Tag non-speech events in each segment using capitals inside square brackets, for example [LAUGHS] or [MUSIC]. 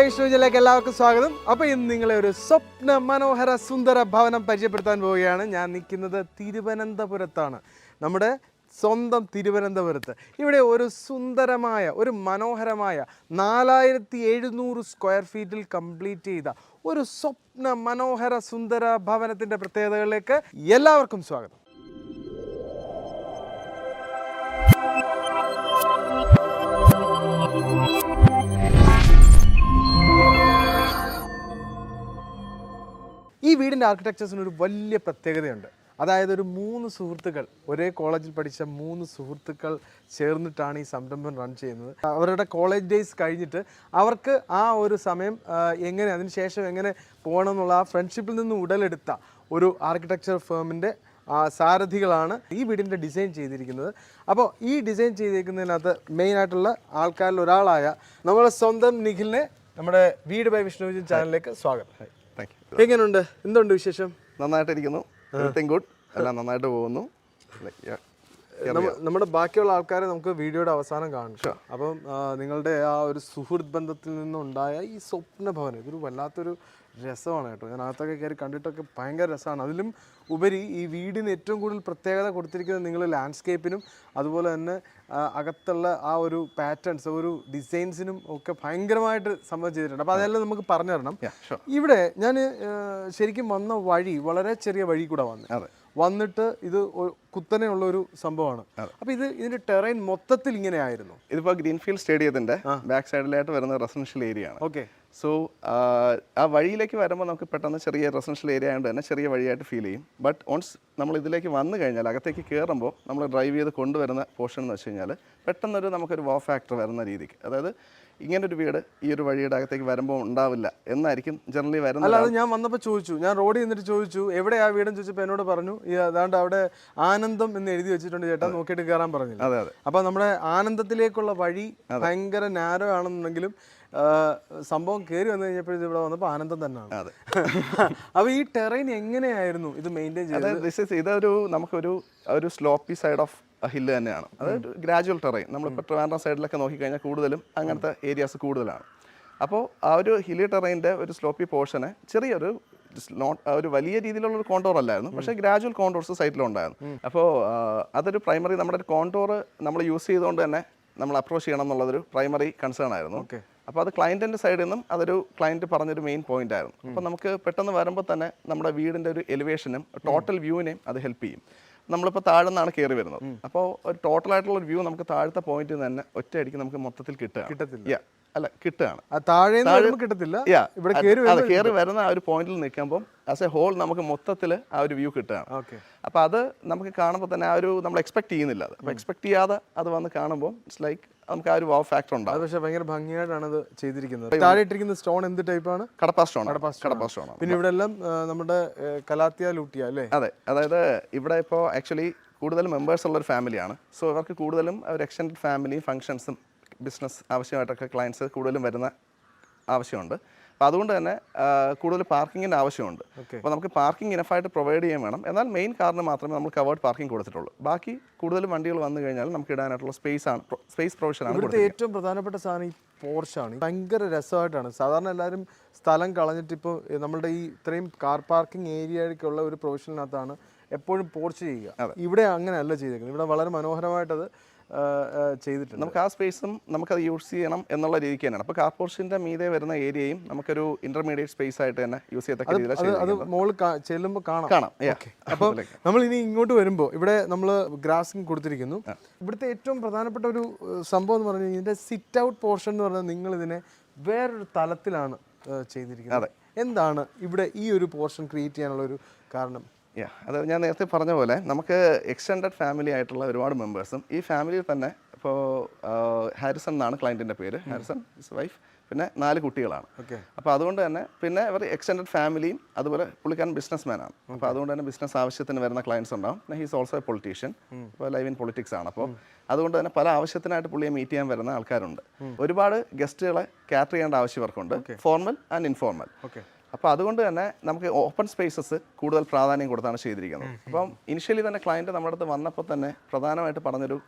By വിഷ്ണുജിലേക്ക് എല്ലാവർക്കും സ്വാഗതം. അപ്പോൾ ഇന്ന് നിങ്ങളെ ഒരു സ്വപ്ന മനോഹര സുന്ദര ഭവനം പരിചയപ്പെടുത്താൻ പോവുകയാണ്. ഞാൻ നിൽക്കുന്നത് തിരുവനന്തപുരത്താണ്. നമ്മുടെ സ്വന്തം തിരുവനന്തപുരത്ത്. ഇവിടെ ഒരു സുന്ദരമായ ഒരു മനോഹരമായ നാലായിരത്തി എഴുന്നൂറ് സ്ക്വയർ ഫീറ്റിൽ കംപ്ലീറ്റ് ചെയ്ത ഒരു സ്വപ്ന മനോഹര സുന്ദര ഭവനത്തിന്റെ പ്രത്യേകതകളിലേക്ക് എല്ലാവർക്കും സ്വാഗതം. ഈ വീടിന്റെ ആർക്കിടെക്ചേഴ്സിന് ഒരു വലിയ പ്രത്യേകതയുണ്ട്. അതായത് ഒരു മൂന്ന് സുഹൃത്തുക്കൾ ഒരേ കോളേജിൽ പഠിച്ച മൂന്ന് സുഹൃത്തുക്കൾ ചേർന്നിട്ടാണ് ഈ സംരംഭം റൺ ചെയ്യുന്നത്. അവരുടെ കോളേജ് ഡേയ്സ് കഴിഞ്ഞിട്ട് അവർക്ക് ആ ഒരു സമയം എങ്ങനെ അതിനുശേഷം എങ്ങനെ പോകണം എന്നുള്ള ആ ഫ്രണ്ട്ഷിപ്പിൽ നിന്ന് ഉടലെടുത്ത ഒരു ആർക്കിടെക്ചർ ഫേമിന്റെ സാരഥികളാണ് ഈ വീടിന്റെ ഡിസൈൻ ചെയ്തിരിക്കുന്നത്. അപ്പോൾ ഈ ഡിസൈൻ ചെയ്തിരിക്കുന്നതിനകത്ത് മെയിനായിട്ടുള്ള ആൾക്കാരിൽ ഒരാളായ നമ്മുടെ സ്വന്തം നിഖിലിനെ നമ്മുടെ വീട് ബൈ വിഷ്ണുവിജൻ ചാനലിലേക്ക് സ്വാഗതം. എങ്ങനെയുണ്ട് എന്തുണ്ട് വിശേഷം? നന്നായിട്ടിരിക്കുന്നു. ഗുഡ് എല്ലാം നന്നായിട്ട് പോകുന്നു. നമ്മുടെ ബാക്കിയുള്ള ആൾക്കാരെ നമുക്ക് വീഡിയോയുടെ അവസാനം കാണും. അപ്പം നിങ്ങളുടെ ആ ഒരു സുഹൃത്ത് ബന്ധത്തിൽ നിന്നുണ്ടായ ഈ സ്വപ്ന ഭവനം ഇതൊരു വല്ലാത്തൊരു രസമാണ് കേട്ടോ. ഞാൻ അകത്തൊക്കെ കയറി കണ്ടിട്ടൊക്കെ ഭയങ്കര രസമാണ്. അതിലും ഉപരി ഈ വീടിന് ഏറ്റവും കൂടുതൽ പ്രത്യേകത കൊടുത്തിരിക്കുന്നത് നിങ്ങൾ ലാൻഡ്സ്കേപ്പിനും അതുപോലെ തന്നെ അകത്തുള്ള ആ ഒരു പാറ്റേൺസ് ഒരു ഡിസൈൻസിനും ഒക്കെ ഭയങ്കരമായിട്ട് സംഭവം ചെയ്തിട്ടുണ്ട്. അപ്പോൾ അതെല്ലാം നമുക്ക് പറഞ്ഞു തരണം. ഇവിടെ ഞാൻ ശരിക്കും വന്ന വഴി വളരെ ചെറിയ വഴി കൂടെ വന്നു. അതെ. വന്നിട്ട് ഇത് കുത്തനെയുള്ള ഒരു സംഭവമാണ്. അപ്പൊ ഇത് ഇതിന്റെ ടെറൈൻ മൊത്തത്തിൽ ഇങ്ങനെ ആയിരുന്നു ഇതിപ്പോൾ ഗ്രീൻഫീൽഡ് സ്റ്റേഡിയത്തിന്റെ ബാക്ക് സൈഡിലായിട്ട് വരുന്ന റെസിഡൻഷ്യൽ ഏരിയ ആണ്. ഓക്കെ സോ ആ വഴിയിലേക്ക് വരുമ്പോൾ നമുക്ക് പെട്ടെന്ന് ചെറിയ റെസിഡൻഷ്യൽ ഏരിയ ആയതുകൊണ്ട് തന്നെ ചെറിയ വഴിയായിട്ട് ഫീൽ ചെയ്യും. ബട്ട് ഓൺസ് നമ്മൾ ഇതിലേക്ക് വന്നു കഴിഞ്ഞാൽ അകത്തേക്ക് കയറുമ്പോൾ നമ്മൾ ഡ്രൈവ് ചെയ്ത് കൊണ്ടുവരുന്ന പോർഷൻ എന്ന് വെച്ച് കഴിഞ്ഞാൽ പെട്ടെന്നൊരു നമുക്കൊരു വോ ഫാക്ടർ വരുന്ന രീതിക്ക്. അതായത് ഇങ്ങനൊരു വീട് ഈ ഒരു വഴിയുടെ അകത്തേക്ക് വരുമ്പോൾ ഉണ്ടാവില്ല. എന്നായിരിക്കും ജനറലി വരുന്നത്? അല്ല അത് ഞാൻ വന്നപ്പോൾ ചോദിച്ചു. ഞാൻ റോഡിൽ നിന്നിട്ട് ചോദിച്ചു എവിടെ ആ വീടും ചോദിച്ചപ്പോൾ എന്നോട് പറഞ്ഞു ഈ അതാണ്ട് അവിടെ ആനന്ദം എന്ന് എഴുതി വെച്ചിട്ടുണ്ട് ചേട്ടാ നോക്കിയിട്ട് കയറാൻ പറഞ്ഞു അതെ അതെ. അപ്പോൾ നമ്മുടെ ആനന്ദത്തിലേക്കുള്ള വഴി ഭയങ്കര നാരോ ആണെന്നുണ്ടെങ്കിലും സംഭവം കയറി വന്നു കഴിഞ്ഞപ്പോഴും ഇവിടെ വന്നപ്പോൾ ആനന്ദം തന്നെയാണ്. അതെ. [LAUGHS] അപ്പോൾ ഈ ടെറൈൻ എങ്ങനെയായിരുന്നു ഇത് മെയിന്റെയിൻ ചെയ്തത്? ഇതൊരു നമുക്കൊരു ഒരു സ്ലോപ്പി സൈഡ് ഓഫ് ഹില്ല് തന്നെയാണ്. അതായത് ഗ്രാജുവൽ ടെറൈൻ നമ്മളിപ്പോൾ ട്രിവാൻഡ്രം സൈഡിലൊക്കെ നോക്കിക്കഴിഞ്ഞാൽ കൂടുതലും അങ്ങനത്തെ ഏരിയാസ് കൂടുതലാണ്. അപ്പോൾ ആ ഒരു ഹില്ലി ടെറൈന്റെ ഒരു സ്ലോപ്പി പോർഷനെ ചെറിയൊരു നോട്ട് ഒരു വലിയ രീതിയിലുള്ള ഒരു കോണ്ടോർ അല്ലായിരുന്നു. പക്ഷേ ഗ്രാജുവൽ കോണ്ടോർസ് സൈറ്റിലുണ്ടായിരുന്നു അപ്പോൾ അതൊരു പ്രൈമറി നമ്മുടെ ഒരു കോണ്ടോർ നമ്മൾ യൂസ് ചെയ്തുകൊണ്ട് തന്നെ നമ്മൾ അപ്രോച്ച് ചെയ്യണം എന്നുള്ളതൊരു പ്രൈമറി കൺസേൺ ആയിരുന്നു. ഓക്കെ. അപ്പോൾ അത് ക്ലയന്റിന്റെ സൈഡിൽ നിന്നും അതൊരു ക്ലയന്റ് പറഞ്ഞൊരു മെയിൻ പോയിന്റ് ആയിരുന്നു. അപ്പോൾ നമുക്ക് പെട്ടെന്ന് വരുമ്പോൾ തന്നെ നമ്മുടെ വീടിന്റെ ഒരു എലിവേഷനും ടോട്ടൽ വ്യൂവിനെയും അത് ഹെൽപ്പ് ചെയ്യും. നമ്മളിപ്പോൾ താഴെ നിന്നാണ് കയറി വരുന്നത് അപ്പോൾ ഒരു ടോട്ടൽ ആയിട്ടുള്ള ഒരു വ്യൂ നമുക്ക് താഴത്തെ പോയിന്റിൽ നിന്ന് തന്നെ ഒറ്റയടിക്ക് നമുക്ക് മൊത്തത്തിൽ കിട്ടുക കിട്ടത്തില്ല. അല്ല കിട്ടുകയാണ്. താഴെ കിട്ടത്തില്ല. ഇവിടെ അത് കയറി വരുന്ന ആ ഒരു പോയിന്റിൽ നിൽക്കുമ്പോൾ ആസ് എ ഹോൾ നമുക്ക് മൊത്തത്തിൽ ആ ഒരു വ്യൂ കിട്ടുകയാണ്. ഓക്കെ അപ്പോൾ അത് നമുക്ക് കാണുമ്പോൾ തന്നെ ആ ഒരു നമ്മൾ എക്സ്പെക്ട് ചെയ്യുന്നില്ല അത്. അപ്പോൾ എക്സ്പെക്ട് ചെയ്യാതെ അത് വന്ന് കാണുമ്പോൾ ഇറ്റ്സ് ലൈക്ക് നമുക്ക് ആ ഒരു വാവ് ഫാക്ടർ ഉണ്ടാവും. പക്ഷെ ഭയങ്കര ഭംഗിയായിട്ടാണ് അത് ചെയ്തിരിക്കുന്നത്. താഴെ ഇട്ടിരിക്കുന്ന സ്റ്റോൺ എന്ത് ടൈപ്പാണ് കടപ്പാ സ്റ്റോൺ കടപ്പാ സ്റ്റോൺ പിന്നെ ഇവിടെ എല്ലാം നമ്മുടെ കലാത്തിയ ലൂട്ടിയ അല്ലേ? അതെ. അതായത് ഇവിടെ ഇപ്പോൾ ആക്ച്വലി കൂടുതൽ മെമ്പേഴ്സ് ഉള്ള ഒരു ഫാമിലിയാണ് സോ ഇവർക്ക് കൂടുതലും ഒരു എക്സ്റ്റൻഡ് ഫാമിലി ഫംഗ്ഷൻസും ബിസിനസ് ആവശ്യമായിട്ടൊക്കെ ക്ലയൻസ് കൂടുതലും വരുന്ന ആവശ്യമുണ്ട്. അപ്പോൾ അതുകൊണ്ട് തന്നെ കൂടുതൽ പാർക്കിങ്ങിന്റെ ആവശ്യമുണ്ട്. അപ്പോൾ നമുക്ക് പാർക്കിംഗ് ഇനഫായിട്ട് പ്രൊവൈഡ് ചെയ്യാൻ വേണം. എന്നാൽ മെയിൻ കാറിന് മാത്രമേ നമ്മൾ കവേർഡ് പാർക്കിംഗ് കൊടുത്തിട്ടുള്ളൂ. ബാക്കി കൂടുതൽ വണ്ടികൾ വന്നു കഴിഞ്ഞാൽ നമുക്ക് ഇടാനായിട്ടുള്ള സ്പേസ് ആണ് സ്പേസ് പ്രൊവിഷൻ ആണ് ഏറ്റവും പ്രധാനപ്പെട്ട സാധനം ഈ പോർഷാണ് ഭയങ്കര രസമായിട്ടാണ്. സാധാരണ എല്ലാവരും സ്ഥലം കളഞ്ഞിട്ട് ഇപ്പോൾ നമ്മുടെ ഈ ഇത്രയും കാർ പാർക്കിംഗ് ഏരിയയ്ക്കുള്ള ഒരു പ്രൊവിഷനകത്താണ് എപ്പോഴും പോർച്ച് ചെയ്യുക. ഇവിടെ അങ്ങനെയല്ല ചെയ്തേക്കുന്നത്. ഇവിടെ വളരെ മനോഹരമായിട്ടത് ചെയ്തിട്ടുണ്ട്. നമുക്ക് ആ സ്പേസും നമുക്കത് യൂസ് ചെയ്യണം എന്നുള്ള രീതിക്ക് തന്നെയാണ്. അപ്പോൾ കാർ പോർച്ചിന്റെ മീതെ വരുന്ന ഏരിയയും നമുക്കൊരു ഇന്റർമീഡിയറ്റ് സ്പേസ് ആയിട്ട് തന്നെ യൂസ് ചെയ്യത്തക്ക രീതിയിലാണ് അത്. മോൾ ചെല്ലുമ്പോൾ കാണാം. കാണാം. അപ്പോൾ നമ്മൾ ഇനി ഇങ്ങോട്ട് വരുമ്പോൾ ഇവിടെ നമ്മൾ ഗ്രാസിംഗ് കൊടുത്തിരിക്കുന്നു. ഇവിടുത്തെ ഏറ്റവും പ്രധാനപ്പെട്ട ഒരു സംഭവം എന്ന് പറഞ്ഞാൽ ഇതിന്റെ സിറ്റ് ഔട്ട് പോർഷൻ എന്ന് പറഞ്ഞാൽ നിങ്ങൾ ഇതിനെ വേറൊരു തലത്തിലാണ് ചെയ്തിരിക്കുന്നത്. എന്താണ് ഇവിടെ ഈ ഒരു പോർഷൻ ക്രിയേറ്റ് ചെയ്യാനുള്ള ഒരു കാരണം? Yeah, അത് ഞാൻ നേരത്തെ പറഞ്ഞ പോലെ നമുക്ക് എക്സ്റ്റൻഡഡ് ഫാമിലി ആയിട്ടുള്ള ഒരുപാട് മെമ്പേഴ്സും ഈ ഫാമിലിയിൽ തന്നെ ഇപ്പോൾ ഹാരിസൺ എന്നാണ് ക്ലയന്റിന്റെ പേര്. ഹാരിസൺ ഇസ് വൈഫ് പിന്നെ നാല് കുട്ടികളാണ്. ഓക്കെ അപ്പോൾ അതുകൊണ്ട് തന്നെ പിന്നെ ഇവർ എക്സ്റ്റൻഡഡ് ഫാമിലിയും അതുപോലെ പുള്ളിക്കാരൻ ബിസിനസ് മാനാണ് അപ്പോൾ അതുകൊണ്ട് തന്നെ ബിസിനസ് ആവശ്യത്തിന് വരുന്ന ക്ലയൻസ് ഉണ്ടാവും. പിന്നെ ഹീസ് ഓൾസോ എ പൊളിറ്റീഷ്യൻ ഇപ്പോൾ ലൈവ് ഇൻ പൊളിറ്റിക്സ് ആണ്. അപ്പോൾ അതുകൊണ്ട് തന്നെ പല ആവശ്യത്തിനായിട്ട് പുള്ളിയെ മീറ്റ് ചെയ്യാൻ വരുന്ന ആൾക്കാരുണ്ട്. ഒരുപാട് ഗസ്റ്റുകളെ കാറ്റർ ചെയ്യേണ്ട ആവശ്യം ഇവർക്കുണ്ട്. ഫോർമൽ ആൻഡ് ഇൻഫോർമൽ ഓക്കെ അപ്പോൾ അതുകൊണ്ട് തന്നെ നമുക്ക് ഓപ്പൺ സ്പേസസ് കൂടുതൽ പ്രാധാന്യം കൊടുത്താണ് ചെയ്തിരിക്കുന്നത്. അപ്പം ഇനിഷ്യലി തന്നെ ക്ലയന്റ് നമ്മുടെ അടുത്ത് വന്നപ്പോൾ തന്നെ പ്രധാനമായിട്ട് പറഞ്ഞൊരു